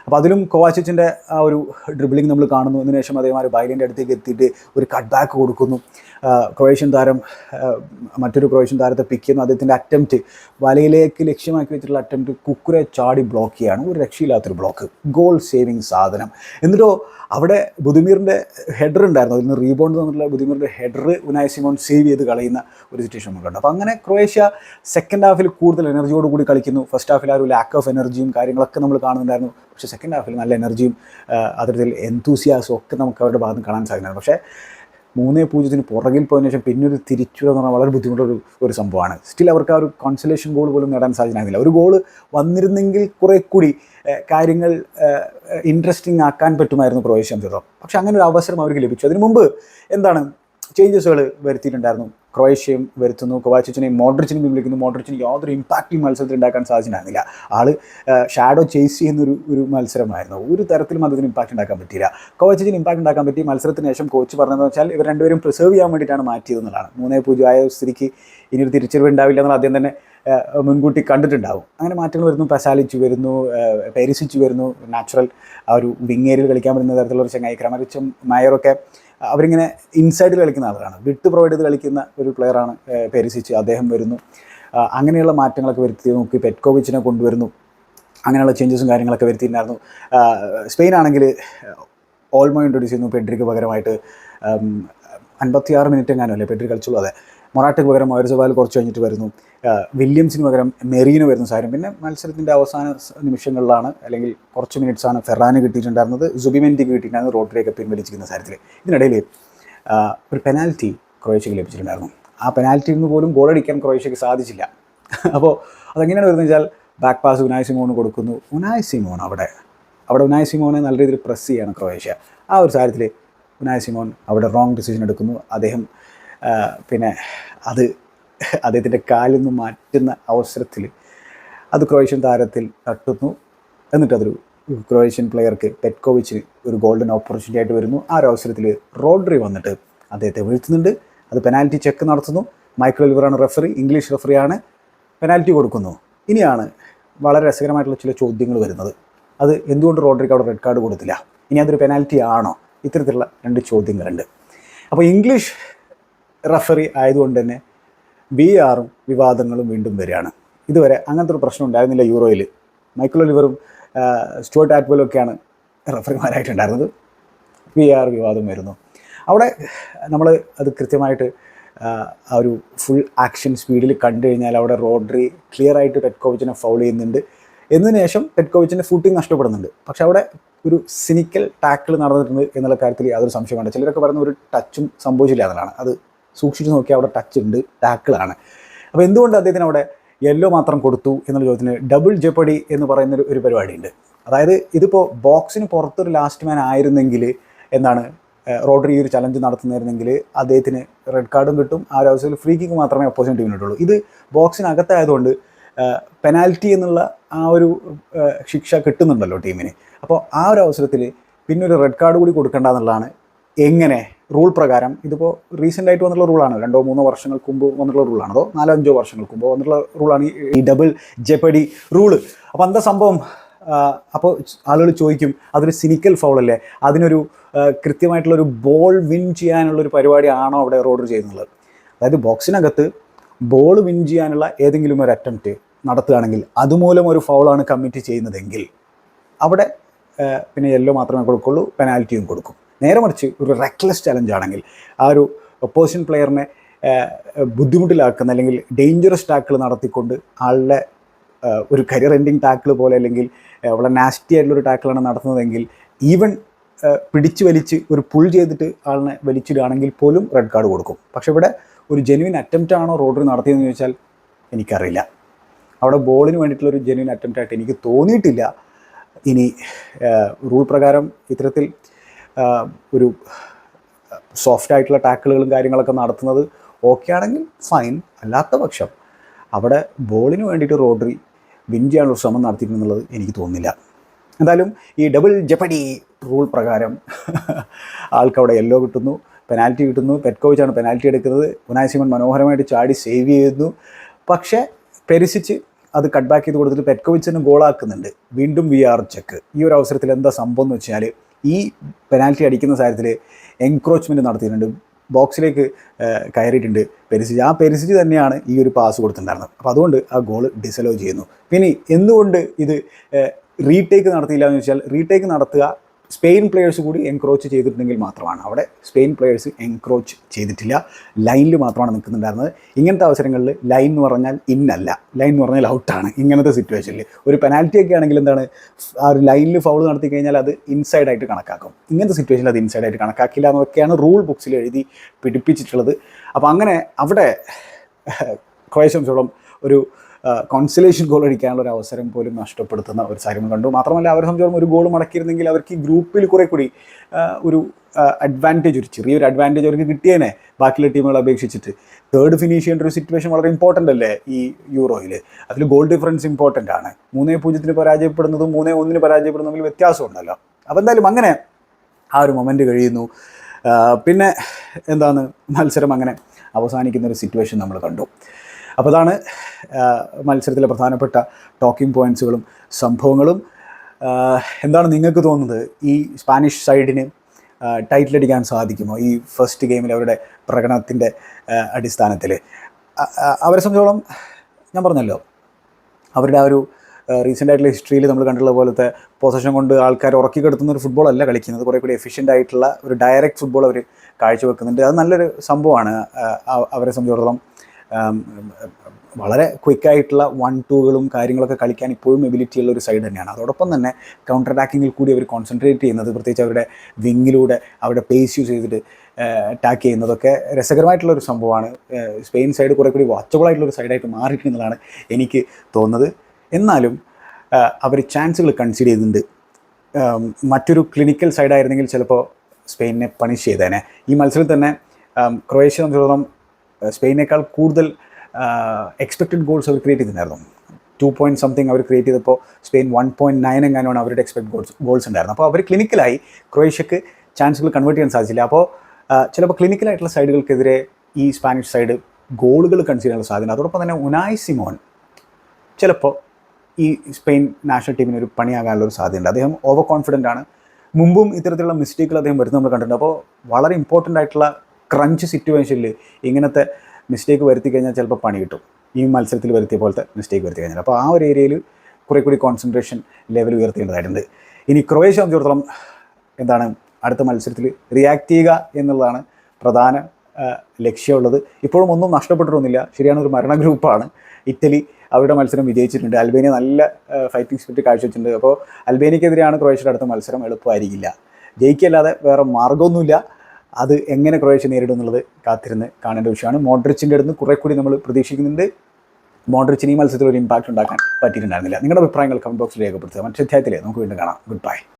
അപ്പോൾ അതിലും കോവാച്ചിച്ചിന്റെ ആ ഒരു ഡ്രിബിളിംഗ് നമ്മൾ കാണുന്നു. അതിനുശേഷം അതേമാതിരി ബൈലിന്റെ അടുത്തേക്ക് എത്തിയിട്ട് ഒരു കട്ട് ബാക്ക് കൊടുക്കുന്നു. ക്രൊയേഷ്യൻ താരം മറ്റൊരു ക്രൊയേഷ്യൻ താരത്തെ പിക്ക് ചെയ്യുന്നു അദ്ദേഹത്തിന്റെ അറ്റംപ്റ്റ് വലയിലേക്ക് ലക്ഷ്യമാക്കി വെച്ചിട്ടുള്ള അറ്റംപ്റ്റ് കുക്കുരെ ചാടി ബ്ലോക്ക് ചെയ്യാണ്. ഒരു രക്ഷയില്ലാത്തൊരു ബ്ലോക്ക് ഗോൾ സേവിങ് സാധനം. എന്നിട്ടോ അവിടെ ബുദ്ധിമീറിന്റെ ഹെഡർ ഉണ്ടായിരുന്നു. അതിൽ നിന്ന് റീബൗണ്ട് തന്നിട്ടുള്ള ബുദ്ധിമീറിന്റെ ഹെഡർ ഉനായ സിമോൺ സേവ് ചെയ്ത് കളയുന്ന ഒരു സിറ്റുവേഷൻ നമുക്കുണ്ട്. അപ്പോൾ അങ്ങനെ ക്രൊയേഷ്യ സെക്കൻഡ് ഹാഫിൽ കൂടുതൽ എനർജിയോട് കൂടി കളിക്കുന്നു. ഫസ്റ്റ് ഹാഫിൽ ആ ഒരു ലാക്ക് ഓഫ് എനർജിയും കാര്യങ്ങളൊക്കെ നമ്മൾ കാണുന്നുണ്ടായിരുന്നു. പക്ഷേ സെക്കൻഡ് ഹാഫിൽ നല്ല എനർജിയും അത്തരത്തിൽ എന്തൂസിയാസും ഒക്കെ നമുക്ക് അവരുടെ ഭാഗത്ത് കാണാൻ സാധിക്കുന്നുണ്ട്. പക്ഷേ മൂന്നേ പൂജ്യത്തിന് പുറകിൽ പോയതിനു ശേഷം പിന്നെ ഒരു തിരിച്ചു എന്ന് പറഞ്ഞാൽ വളരെ ബുദ്ധിമുട്ടുള്ള ഒരു സംഭവമാണ്. സ്റ്റിൽ അവർക്ക് ആ ഒരു കോൺസലേഷൻ ഗോൾ പോലും നേടാൻ സാധിക്കുന്നില്ല ഒരു ഗോൾ വന്നിരുന്നെങ്കിൽ കുറെ കൂടി കാര്യങ്ങൾ ഇൻട്രസ്റ്റിംഗ് ആക്കാൻ പറ്റുമായിരുന്നു ക്രൊയേഷ്യ സംബന്ധിച്ചിടത്തോളം പക്ഷെ അങ്ങനെ ഒരു അവസരം അവർക്ക് ലഭിച്ചു. അതിനു മുമ്പ് എന്താണ് ചേഞ്ചസുകൾ വരുത്തിയിട്ടുണ്ടായിരുന്നു. ക്രൊയേഷ്യയും വരുത്തുന്നു കൊവാച്ചിനെയും മോഡ്രിച്ചിനെയും വിളിക്കുന്നു. മോഡ്രിച്ചിന് യാതൊരു ഇമ്പാക്റ്റ് ഈ മത്സരത്തിൽ ഉണ്ടാക്കാൻ സാധിച്ചിട്ടുണ്ടായിരുന്നില്ല ആൾ ഷാഡോ ചേസ് ചെയ്യുന്നൊരു ഒരു മത്സരമായിരുന്നു. ഒരു തരത്തിലും അതിന് ഇമ്പാക്റ്റ് ഉണ്ടാക്കാൻ പറ്റിയില്ല. കോവാച്ചിന് ഇമ്പാക്റ്റ് ഉണ്ടാക്കാൻ പറ്റി. മത്സരത്തിന് ശേഷം കോച്ച് പറഞ്ഞതെന്ന് വെച്ചാൽ ഇവർ രണ്ടുപേരും പ്രിസർവ് ചെയ്യാൻ വേണ്ടിയിട്ടാണ് മാറ്റിയത് എന്നുള്ളതാണ് മൂന്നേ പൂജ്യം ആയ സ്ഥിതിക്ക് ഇനി ഒരു തിരിച്ചറിവ് ഉണ്ടാവില്ല എന്നുള്ള ആദ്യം തന്നെ മുൻകൂട്ടി കണ്ടിട്ടുണ്ടാവും. അങ്ങനെ മാറ്റങ്ങൾ വരുന്നു. പെസാലിച്ച് വരുന്നു പെരിസിച്ച് വരുന്നു. നാച്ചുറൽ ആ ഒരു വിങ്ങേരിൽ കളിക്കാൻ പറ്റുന്ന തരത്തിലുള്ള ഒരു ചങ്ങായി ക്രമരിച്ചും മയറൊക്കെ അവരിങ്ങനെ ഇൻസൈഡിൽ കളിക്കുന്ന ആളാണ് വിട്ട് പ്രൊവൈഡ് ചെയ്ത് കളിക്കുന്ന ഒരു പ്ലെയറാണ് പെരിസിച്ച് അദ്ദേഹം വരുന്നു. അങ്ങനെയുള്ള മാറ്റങ്ങളൊക്കെ വരുത്തി നോക്കി പെറ്റ്കോവിച്ചിനെ കൊണ്ടുവരുന്നു. അങ്ങനെയുള്ള ചേഞ്ചസും കാര്യങ്ങളൊക്കെ വരുത്തിയിട്ടുണ്ടായിരുന്നു. സ്പെയിൻ ആണെങ്കിൽ ഓൾമോ ഇൻട്രൊഡ്യൂസ് ചെയ്യുന്നു പെഡ്രിക്ക് പകരമായിട്ട്. അൻപത്തിയാറ് മിനിറ്റ് എങ്ങാനും അല്ലേ പെഡ്രി കളിച്ചുള്ളൂ? അതെ. മൊറാട്ടയ്ക്ക് പകരം മൗരസബാൽ കുറച്ച് കഴിഞ്ഞിട്ട് വരുന്നു. വില്യംസിന് പകരം മെറീന് വരുന്ന സാരം പിന്നെ മത്സരത്തിന്റെ അവസാന നിമിഷങ്ങളിലാണ് അല്ലെങ്കിൽ കുറച്ച് മിനിറ്റ്സാണ് ഫെറാന് കിട്ടിയിട്ടുണ്ടായിരുന്നത്. സുബിമെന്റിക്ക് കിട്ടിയിട്ടുണ്ടായിരുന്നു റോട്ടറിയൊക്കെ പിൻവലിച്ചിരിക്കുന്ന സാരത്തിൽ ഇതിനിടയിൽ ഒരു പെനാൽറ്റി ക്രൊയേഷ്യക്ക് ലഭിച്ചിട്ടുണ്ടായിരുന്നു. ആ പെനാൽറ്റിയിൽ നിന്ന് പോലും ഗോളടിക്കാൻ ക്രൊയേഷ്യക്ക് സാധിച്ചില്ല. അപ്പോൾ അതെങ്ങനെയാണ് വരുന്നത് വെച്ചാൽ ബാക്ക് പാസ് ഉനായ് സിമോണ് കൊടുക്കുന്നു. ഉനായ് സിമോൺ അവിടെ. അവിടെ ഉനായ് സിമോനെ നല്ല രീതിയിൽ പ്രസ് ചെയ്യാണ് ക്രൊയേഷ്യ. ആ ഒരു സാഹചര്യത്തിൽ ഉനായ് സിമോൻ അവിടെ റോങ് ഡിസിഷൻ എടുക്കുന്നു. അദ്ദേഹം പിന്നെ അത് അദ്ദേഹത്തിന്റെ കാലിൽ നിന്ന് മാറ്റുന്ന അവസരത്തിൽ അത് ക്രൊയേഷ്യൻ താരത്തിൽ തട്ടുന്നു. എന്നിട്ട് അതൊരു ക്രൊയേഷ്യൻ പ്ലെയർക്ക് പെറ്റ്കോവിച്ചിന് ഒരു ഗോൾഡൻ ഓപ്പർച്യൂണിറ്റി ആയിട്ട് വരുന്നു. ആ ഒരു അവസരത്തിൽ റോഡ്രി വന്നിട്ട് അദ്ദേഹത്തെ വീഴ്ത്തുന്നുണ്ട്. അത് പെനാൽറ്റി ചെക്ക് നടത്തുന്നു. മൈക്കിൾ ഒലിവറാണ് റെഫറി ഇംഗ്ലീഷ് റെഫറിയാണ് പെനാൽറ്റി കൊടുക്കുന്നു. ഇനിയാണ് വളരെ രസകരമായിട്ടുള്ള ചില ചോദ്യങ്ങൾ വരുന്നത്. അത് എന്തുകൊണ്ട് റോഡ്രിക്ക് അവിടെ റെഡ് കാർഡ് കൊടുത്തില്ല? ഇനി അതൊരു പെനാൽറ്റി ആണോ? ഇത്തരത്തിലുള്ള രണ്ട് ചോദ്യങ്ങളുണ്ട്. അപ്പോൾ ഇംഗ്ലീഷ് റെഫറി ആയതുകൊണ്ട് തന്നെ വി ആറും വിവാദങ്ങളും വീണ്ടും വരികയാണ്. ഇതുവരെ അങ്ങനത്തെ ഒരു പ്രശ്നം ഉണ്ടായിരുന്നില്ല യൂറോയിൽ. മൈക്കിൾ ഒലിവറും സ്റ്റുവർട്ട് ആറ്റ്വലും ഒക്കെയാണ് റഫറിമാരായിട്ടുണ്ടായിരുന്നത്. വി ആർ വിവാദം വരുന്നു. അവിടെ നമ്മൾ അത് കൃത്യമായിട്ട് ആ, ഒരു ഫുൾ ആക്ഷൻ സ്പീഡിൽ കണ്ടു കഴിഞ്ഞാൽ അവിടെ റോഡ്രി ക്ലിയർ ആയിട്ട് പെറ്റ്കോവിച്ചിനെ ഫൗൾ ചെയ്യുന്നുണ്ട്. എന്നതിന് ശേഷം പെറ്റ്കോവിച്ചിന്റെ ഫുട്ടിങ് നഷ്ടപ്പെടുന്നുണ്ട്. പക്ഷേ അവിടെ ഒരു സിനിക്കൽ ടാക്കിൾ നടന്നിട്ടുണ്ട് എന്നുള്ള കാര്യത്തിൽ യാതൊരു സംശയം വേണ്ട ചിലരൊക്കെ പറയുന്ന ഒരു ടച്ചും സംഭവിച്ചില്ല എന്നുള്ളതാണ്. അത് സൂക്ഷിച്ച് നോക്കിയാൽ അവിടെ ടച്ച് ഉണ്ട്. ടാക്കിളാണ് അപ്പോൾ എന്തുകൊണ്ട് അദ്ദേഹത്തിന് അവിടെ യെല്ലോ മാത്രം കൊടുത്തു എന്നുള്ള ചോദ്യത്തിന് ഡബിൾ ജെപ്പടി എന്ന് പറയുന്ന ഒരു- പരിപാടി പരിപാടിയുണ്ട്. അതായത് ഇതിപ്പോൾ ബോക്സിന് പുറത്തൊരു ലാസ്റ്റ് മാൻ ആയിരുന്നെങ്കിൽ എന്താണ് റോഡറി ഒരു ചലഞ്ച് നടത്തുന്നതായിരുന്നെങ്കിൽ അദ്ദേഹത്തിന് റെഡ് കാർഡും കിട്ടും. ആ ഒരു അവസരത്തിൽ ഫ്രീ കിക്ക് മാത്രമേ ഒപ്പോസിറ്റ് ടീമിന് കിട്ടുള്ളൂ ഇത് ബോക്സിനകത്തായതുകൊണ്ട് പെനാൽറ്റി എന്നുള്ള ആ ഒരു ശിക്ഷ കിട്ടുന്നുണ്ടല്ലോ ടീമിന് അപ്പോൾ ആ ഒരു അവസരത്തിൽ പിന്നെ ഒരു റെഡ് കാർഡ് കൂടി കൊടുക്കേണ്ട എന്നുള്ളതാണ് എങ്ങനെ റൂൾ പ്രകാരം ഇതിപ്പോൾ റീസെന്റ് ആയിട്ട് വന്നിട്ടുള്ള റൂളാണ് രണ്ടോ മൂന്നോ വർഷങ്ങൾക്ക് മുമ്പ് വന്നിട്ടുള്ള റൂളാണ് അതോ നാലോ അഞ്ചോ വർഷങ്ങൾക്ക് മുമ്പ് വന്നിട്ടുള്ള റൂളാണ് ഈ- ഡബിൾ ജെപ്പടി റൂൾ അപ്പോൾ എന്താ സംഭവം? അപ്പോൾ ആളുകൾ ചോദിക്കും അതൊരു സിനിക്കൽ ഫൗളല്ലേ അതിനൊരു കൃത്യമായിട്ടുള്ളൊരു ബോൾ വിൻ ചെയ്യാനുള്ളൊരു പരിപാടിയാണോ അവിടെ റോഡർ ചെയ്യുന്നത്? അതായത് ബോക്സിനകത്ത് ബോൾ വിൻ ചെയ്യാനുള്ള ഏതെങ്കിലും ഒരു അറ്റംപ്റ്റ് നടത്തുകയാണെങ്കിൽ അതുമൂലം ഒരു ഫൗളാണ് കമ്മിറ്റ് ചെയ്യുന്നതെങ്കിൽ അവിടെ പിന്നെ യെല്ലോ മാത്രമേ കൊടുക്കുള്ളൂ പെനാൽറ്റിയും കൊടുക്കും. നേരെ മറിച്ച് ഒരു റെക്ലെസ് ചലഞ്ച് ആണെങ്കിൽ ആ ഒരു ഒപ്പോസിഷൻ പ്ലെയറിനെ ബുദ്ധിമുട്ടിലാക്കുന്ന അല്ലെങ്കിൽ ഡേഞ്ചറസ് ടാക്കിൾ നടത്തിക്കൊണ്ട് ആളുടെ ഒരു കരിയർ എൻഡിങ് ടാക്കിൾ പോലെ അല്ലെങ്കിൽ വളരെ നാസ്റ്റി ആയിട്ടുള്ളൊരു ടാക്കിളാണ് നടത്തുന്നതെങ്കിൽ ഈവൻ പിടിച്ച് വലിച്ച് ഒരു പുൾ ചെയ്തിട്ട് ആളിനെ വലിച്ചിടുകയാണെങ്കിൽ പോലും റെഡ് കാർഡ് കൊടുക്കും. പക്ഷേ ഇവിടെ ഒരു ജെനുവിൻ അറ്റംപ്റ്റ് ആണോ റോഡറി നടത്തിയതെന്ന് ചോദിച്ചാൽ എനിക്കറിയില്ല. അവിടെ ബോളിന് വേണ്ടിയിട്ടുള്ള ഒരു ജെനുവിൻ അറ്റംപ്റ്റ് ആയിട്ട് എനിക്ക് തോന്നിയിട്ടില്ല. ഇനി റൂൾ പ്രകാരം ഇത്തരത്തിൽ ഒരു സോഫ്റ്റ് ആയിട്ടുള്ള ടാക്കിളുകളും കാര്യങ്ങളൊക്കെ നടത്തുന്നത് ഓക്കെ ആണെങ്കിൽ ഫൈൻ അല്ലാത്ത പക്ഷം അവിടെ ബോളിന് വേണ്ടിയിട്ട് റോഡറി വിൻ ചെയ്യാനുള്ള ശ്രമം നടത്തിയിട്ടുണ്ടെന്നുള്ളത് എനിക്ക് തോന്നുന്നില്ല. എന്തായാലും ഈ ഡബിൾ ജപ്പടി റൂൾ പ്രകാരം ആൾക്കവിടെ യെല്ലോ കിട്ടുന്നു പെനാൽറ്റി കിട്ടുന്നു. പെറ്റ്കോവിച്ചാണ് പെനാൽറ്റി എടുക്കുന്നത്. ഉനാസിമൻ മനോഹരമായിട്ട് ചാടി സേവ് ചെയ്യുന്നു പക്ഷേ പെരിസിച്ച് അത് കട്ട് ബാക്ക് ചെയ്ത് കൊടുത്തിട്ട് പെറ്റ്കോവിച്ചിന് ഗോളാക്കുന്നുണ്ട് വീണ്ടും വി ആർ ചെക്ക് ഈ ഒരു അവസരത്തിൽ എന്താ സംഭവം എന്ന് വെച്ചാൽ ഈ പെനാൽറ്റി അടിക്കുന്ന സാഹചര്യത്തിൽ എൻക്രോച്ച്മെന്റ് നടത്തിയിട്ടുണ്ട്. ബോക്സിലേക്ക് കയറിയിട്ടുണ്ട് പെരിസിച്ച് ആ പെരിസിച്ച് തന്നെയാണ് ഈ ഒരു പാസ് കൊടുത്തിട്ടുണ്ടായിരുന്നത്. അപ്പോൾ അതുകൊണ്ട് ആ ഗോൾ ഡിസലോ ചെയ്യുന്നു. പിന്നെ എന്തുകൊണ്ട് ഇത് റീടേക്ക് നടത്തിയില്ല എന്ന് വെച്ചാൽ റീടേക്ക് നടത്തുക സ്പെയിൻ പ്ലെയേഴ്സ് കൂടി എൻക്രോച്ച് ചെയ്തിട്ടുണ്ടെങ്കിൽ മാത്രമാണ്. അവിടെ സ്പെയിൻ പ്ലെയേഴ്സ് എൻക്രോച്ച് ചെയ്തിട്ടില്ല. ലൈനിൽ മാത്രമാണ് നിൽക്കുന്നുണ്ടായിരുന്നത്. ഇങ്ങനത്തെ അവസരങ്ങളിൽ ലൈൻ എന്ന് പറഞ്ഞാൽ ഇന്നല്ല ലൈൻ എന്ന് പറഞ്ഞാൽ ഔട്ടാണ് ഇങ്ങനത്തെ സിറ്റുവേഷനിൽ ഒരു പെനാൽറ്റി ഒക്കെ ആണെങ്കിൽ എന്താണ്? ആ ഒരു ലൈനിൽ ഫൗൾ നടത്തി കഴിഞ്ഞാൽ അത് ഇൻസൈഡ് ആയിട്ട് കണക്കാക്കും. ഇങ്ങനത്തെ സിറ്റുവേഷനിൽ അത് ഇൻസൈഡ് ആയിട്ട് കണക്കാക്കില്ല എന്നൊക്കെയാണ് റൂൾ ബുക്സിൽ എഴുതി പിടിപ്പിച്ചിട്ടുള്ളത്. അപ്പോൾ അങ്ങനെ അവിടെ ക്രൈശംസോളം ഒരു കോൺസലേഷൻ ഗോൾ അടിക്കാനുള്ള ഒരു അവസരം പോലും നഷ്ടപ്പെടുത്തുന്ന ഒരു സാഹചര്യം കണ്ടു. മാത്രമല്ല അവരെ സംബന്ധിച്ചോളം ഒരു ഗോൾ മടക്കിയിരുന്നെങ്കിൽ അവർക്ക് ഈ ഗ്രൂപ്പിൽ കുറെ കൂടി ഒരു അഡ്വാന്റേജ് ഒരു ചെറിയൊരു അഡ്വാന്റേജ് അവർക്ക് കിട്ടിയേനെ ബാക്കിയുള്ള ടീമുകളെ അപേക്ഷിച്ചിട്ട്. തേർഡ് ഫിനിഷ് ചെയ്യേണ്ട ഒരു സിറ്റുവേഷൻ വളരെ ഇമ്പോർട്ടന്റ് അല്ലേ ഈ യൂറോയിൽ? അതിൽ ഗോൾ ഡിഫറൻസ് ഇമ്പോർട്ടന്റ് ആണ്. മൂന്നേ പൂജ്യത്തിന് പരാജയപ്പെടുന്നതും മൂന്നേ ഒന്നിന് പരാജയപ്പെടുന്നതും തമ്മിൽ വ്യത്യാസമുണ്ടല്ലോ അപ്പോൾ എന്തായാലും അങ്ങനെ ആ ഒരു മൊമെന്റ് കഴിയുന്നു. പിന്നെ എന്താണ് മത്സരം അങ്ങനെ അവസാനിക്കുന്ന ഒരു സിറ്റുവേഷൻ നമ്മൾ കണ്ടു. അപ്പോൾ അതാണ് മത്സരത്തിലെ പ്രധാനപ്പെട്ട ടോക്കിംഗ് പോയിന്റ്സുകളും സംഭവങ്ങളും. എന്താണ് നിങ്ങൾക്ക് തോന്നുന്നത്? ഈ സ്പാനിഷ് സൈഡിന് ടൈറ്റിൽ അടിക്കാൻ സാധിക്കുമോ? ഈ ഫസ്റ്റ് ഗെയിമിൽ അവരുടെ പ്രകടനത്തിന്റെ അടിസ്ഥാനത്തിൽ അവരെ സംബന്ധിച്ചോളം ഞാൻ പറഞ്ഞല്ലോ. അവരുടെ ആ ഒരു റീസെന്റ് ആയിട്ടുള്ള ഹിസ്റ്ററിയിൽ നമ്മൾ കണ്ടുള്ള പോലത്തെ പൊസിഷൻ കൊണ്ട് ആൾക്കാർ ഉറക്കി കിടത്തുന്ന ഒരു ഫുട്ബോൾ അല്ല കളിക്കുന്നത്. കുറേ കൂടി എഫിഷ്യന്റ് ആയിട്ടുള്ള ഒരു ഡയറക്റ്റ് ഫുട്ബോൾ അവർ കാഴ്ചവെക്കുന്നുണ്ട്. അത് നല്ലൊരു സംഭവമാണ് അവരെ സംബന്ധിച്ചിടത്തോളം. വളരെ ക്വിക്കായിട്ടുള്ള വൺ ടൂകളും കാര്യങ്ങളൊക്കെ കളിക്കാൻ ഇപ്പോഴും എബിലിറ്റി ഉള്ള ഒരു സൈഡ് തന്നെയാണ്. അതോടൊപ്പം തന്നെ കൗണ്ടർ അറ്റാക്കിങ്ങിൽ കൂടി അവർ കോൺസെൻട്രേറ്റ് ചെയ്യുന്നത് പ്രത്യേകിച്ച് അവരുടെ വിങ്ങിലൂടെ അവരുടെ പേസ് യൂസ് ചെയ്തിട്ട് അറ്റാക്ക് ചെയ്യുന്നതൊക്കെ രസകരമായിട്ടുള്ള ഒരു സംഭവമാണ്. സ്പെയിൻ സൈഡ് കുറേ കൂടി വാച്ചബിൾ ആയിട്ടുള്ള ഒരു സൈഡായിട്ട് മാറിയിട്ടുള്ളതാണ് എനിക്ക് തോന്നുന്നത്. എന്നാലും അവർ ചാൻസുകൾ കൺസിഡർ ചെയ്തിട്ടുണ്ട്. മറ്റൊരു ക്ലിനിക്കൽ സൈഡായിരുന്നെങ്കിൽ ചിലപ്പോൾ സ്പെയിനിനെ പണിഷ് ചെയ്തേനെ. ഈ മത്സരത്തിൽ തന്നെ ക്രൊയേഷ്യ സംബന്ധിച്ചിടത്തോളം സ്പെയിനേക്കാൾ കൂടുതൽ എക്സ്പെക്റ്റഡ് ഗോൾസ് അവർ ക്രിയേറ്റ് ചെയ്തിട്ടുണ്ടായിരുന്നു. ടു പോയിന്റ് സംതിങ് അവർ ക്രിയേറ്റ് ചെയ്തപ്പോൾ സ്പെയിൻ വൺ പോയിന്റ് നയൻ എങ്ങാനാണ് അവരുടെ എക്സ്പെക്ട് ഗോൾസ് ഗോൾസ് ഉണ്ടായിരുന്നു അപ്പോൾ അവർ ക്ലിനിക്കലായി ക്രൊയേഷ്യക്ക് ചാൻസുകൾ കൺവേർട്ട് ചെയ്യാൻ സാധിച്ചില്ല. അപ്പോൾ ചിലപ്പോൾ ക്ലിനിക്കലായിട്ടുള്ള സൈഡുകൾക്കെതിരെ ഈ സ്പാനിഷ് സൈഡ് ഗോളുകൾ കൺസിഡർ ചെയ്യാനുള്ള സാധ്യത. അതോടൊപ്പം തന്നെ ഉനായ് സിമോൻ ചിലപ്പോൾ ഈ സ്പെയിൻ നാഷണൽ ടീമിന് ഒരു പണിയാകാനുള്ള ഒരു സാധ്യതയുണ്ട്. അദ്ദേഹം ഓവർ കോൺഫിഡന്റ് ആണ്. മുമ്പും ഇത്തരത്തിലുള്ള മിസ്റ്റേക്കുകൾ അദ്ദേഹം വരുന്നത് നമ്മൾ കണ്ടിട്ടുണ്ട്. അപ്പോൾ വളരെ ഇമ്പോർട്ടന്റ് ആയിട്ടുള്ള ക്രഞ്ച് സിറ്റുവേഷനിൽ ഇങ്ങനത്തെ മിസ്റ്റേക്ക് വരുത്തി കഴിഞ്ഞാൽ ചിലപ്പോൾ പണി കിട്ടും. ഈ മത്സരത്തിൽ വരുത്തിയ പോലത്തെ മിസ്റ്റേക്ക് വരുത്തി കഴിഞ്ഞാൽ. അപ്പോൾ ആ ഒരു ഏരിയയിൽ കുറേ കൂടി കോൺസെൻട്രേഷൻ ലെവൽ ഉയർത്തേണ്ടതായിട്ടുണ്ട്. ഇനി ക്രൊയേഷ്യ സംബന്ധിച്ചിടത്തോളം എന്താണ് അടുത്ത മത്സരത്തിൽ റിയാക്ട് ചെയ്യുക എന്നുള്ളതാണ് പ്രധാന ലക്ഷ്യമുള്ളത്. ഇപ്പോഴും ഒന്നും നഷ്ടപ്പെട്ടിട്ടൊന്നുമില്ല. ശരിയാണ് ഒരു മരണ ഗ്രൂപ്പാണ് ഇറ്റലി അവരുടെ മത്സരം വിജയിച്ചിട്ടുണ്ട്. അൽബേനിയ നല്ല ഫൈറ്റിംഗ് സ്പിരിറ്റ് കാഴ്ചവെച്ചിട്ടുണ്ട്. അപ്പോൾ അൽബേനിയക്കെതിരെയാണ് ക്രൊയേഷ്യയുടെ അടുത്ത മത്സരം എളുപ്പമായിരിക്കില്ല. ജയിക്കല്ലാതെ വേറെ മാർഗമൊന്നുമില്ല. അത് എങ്ങനെ ക്രൊയേഷ്യ നേരിടും എന്നുള്ളത് കാത്തിരുന്ന് കാണേണ്ട വിഷയമാണ്. മോഡ്രിച്ചിന്റെ അടുത്ത് കുറേ കൂടി നമ്മൾ പ്രതീക്ഷിക്കുന്നുണ്ട്. മോഡ്രിച്ചിന് ഈ മത്സരത്തിൽ ഒരു ഇമ്പാക്റ്റ് ഉണ്ടാക്കാൻ പറ്റിയിട്ടുണ്ടായിരുന്നില്ല. നിങ്ങളുടെ അഭിപ്രായങ്ങൾ കമന്റ് ബോക്സിൽ രേഖപ്പെടുത്തുക. മറ്റു അധ്യായത്തിലെ നമുക്ക് വീണ്ടും കാണാം. Good bye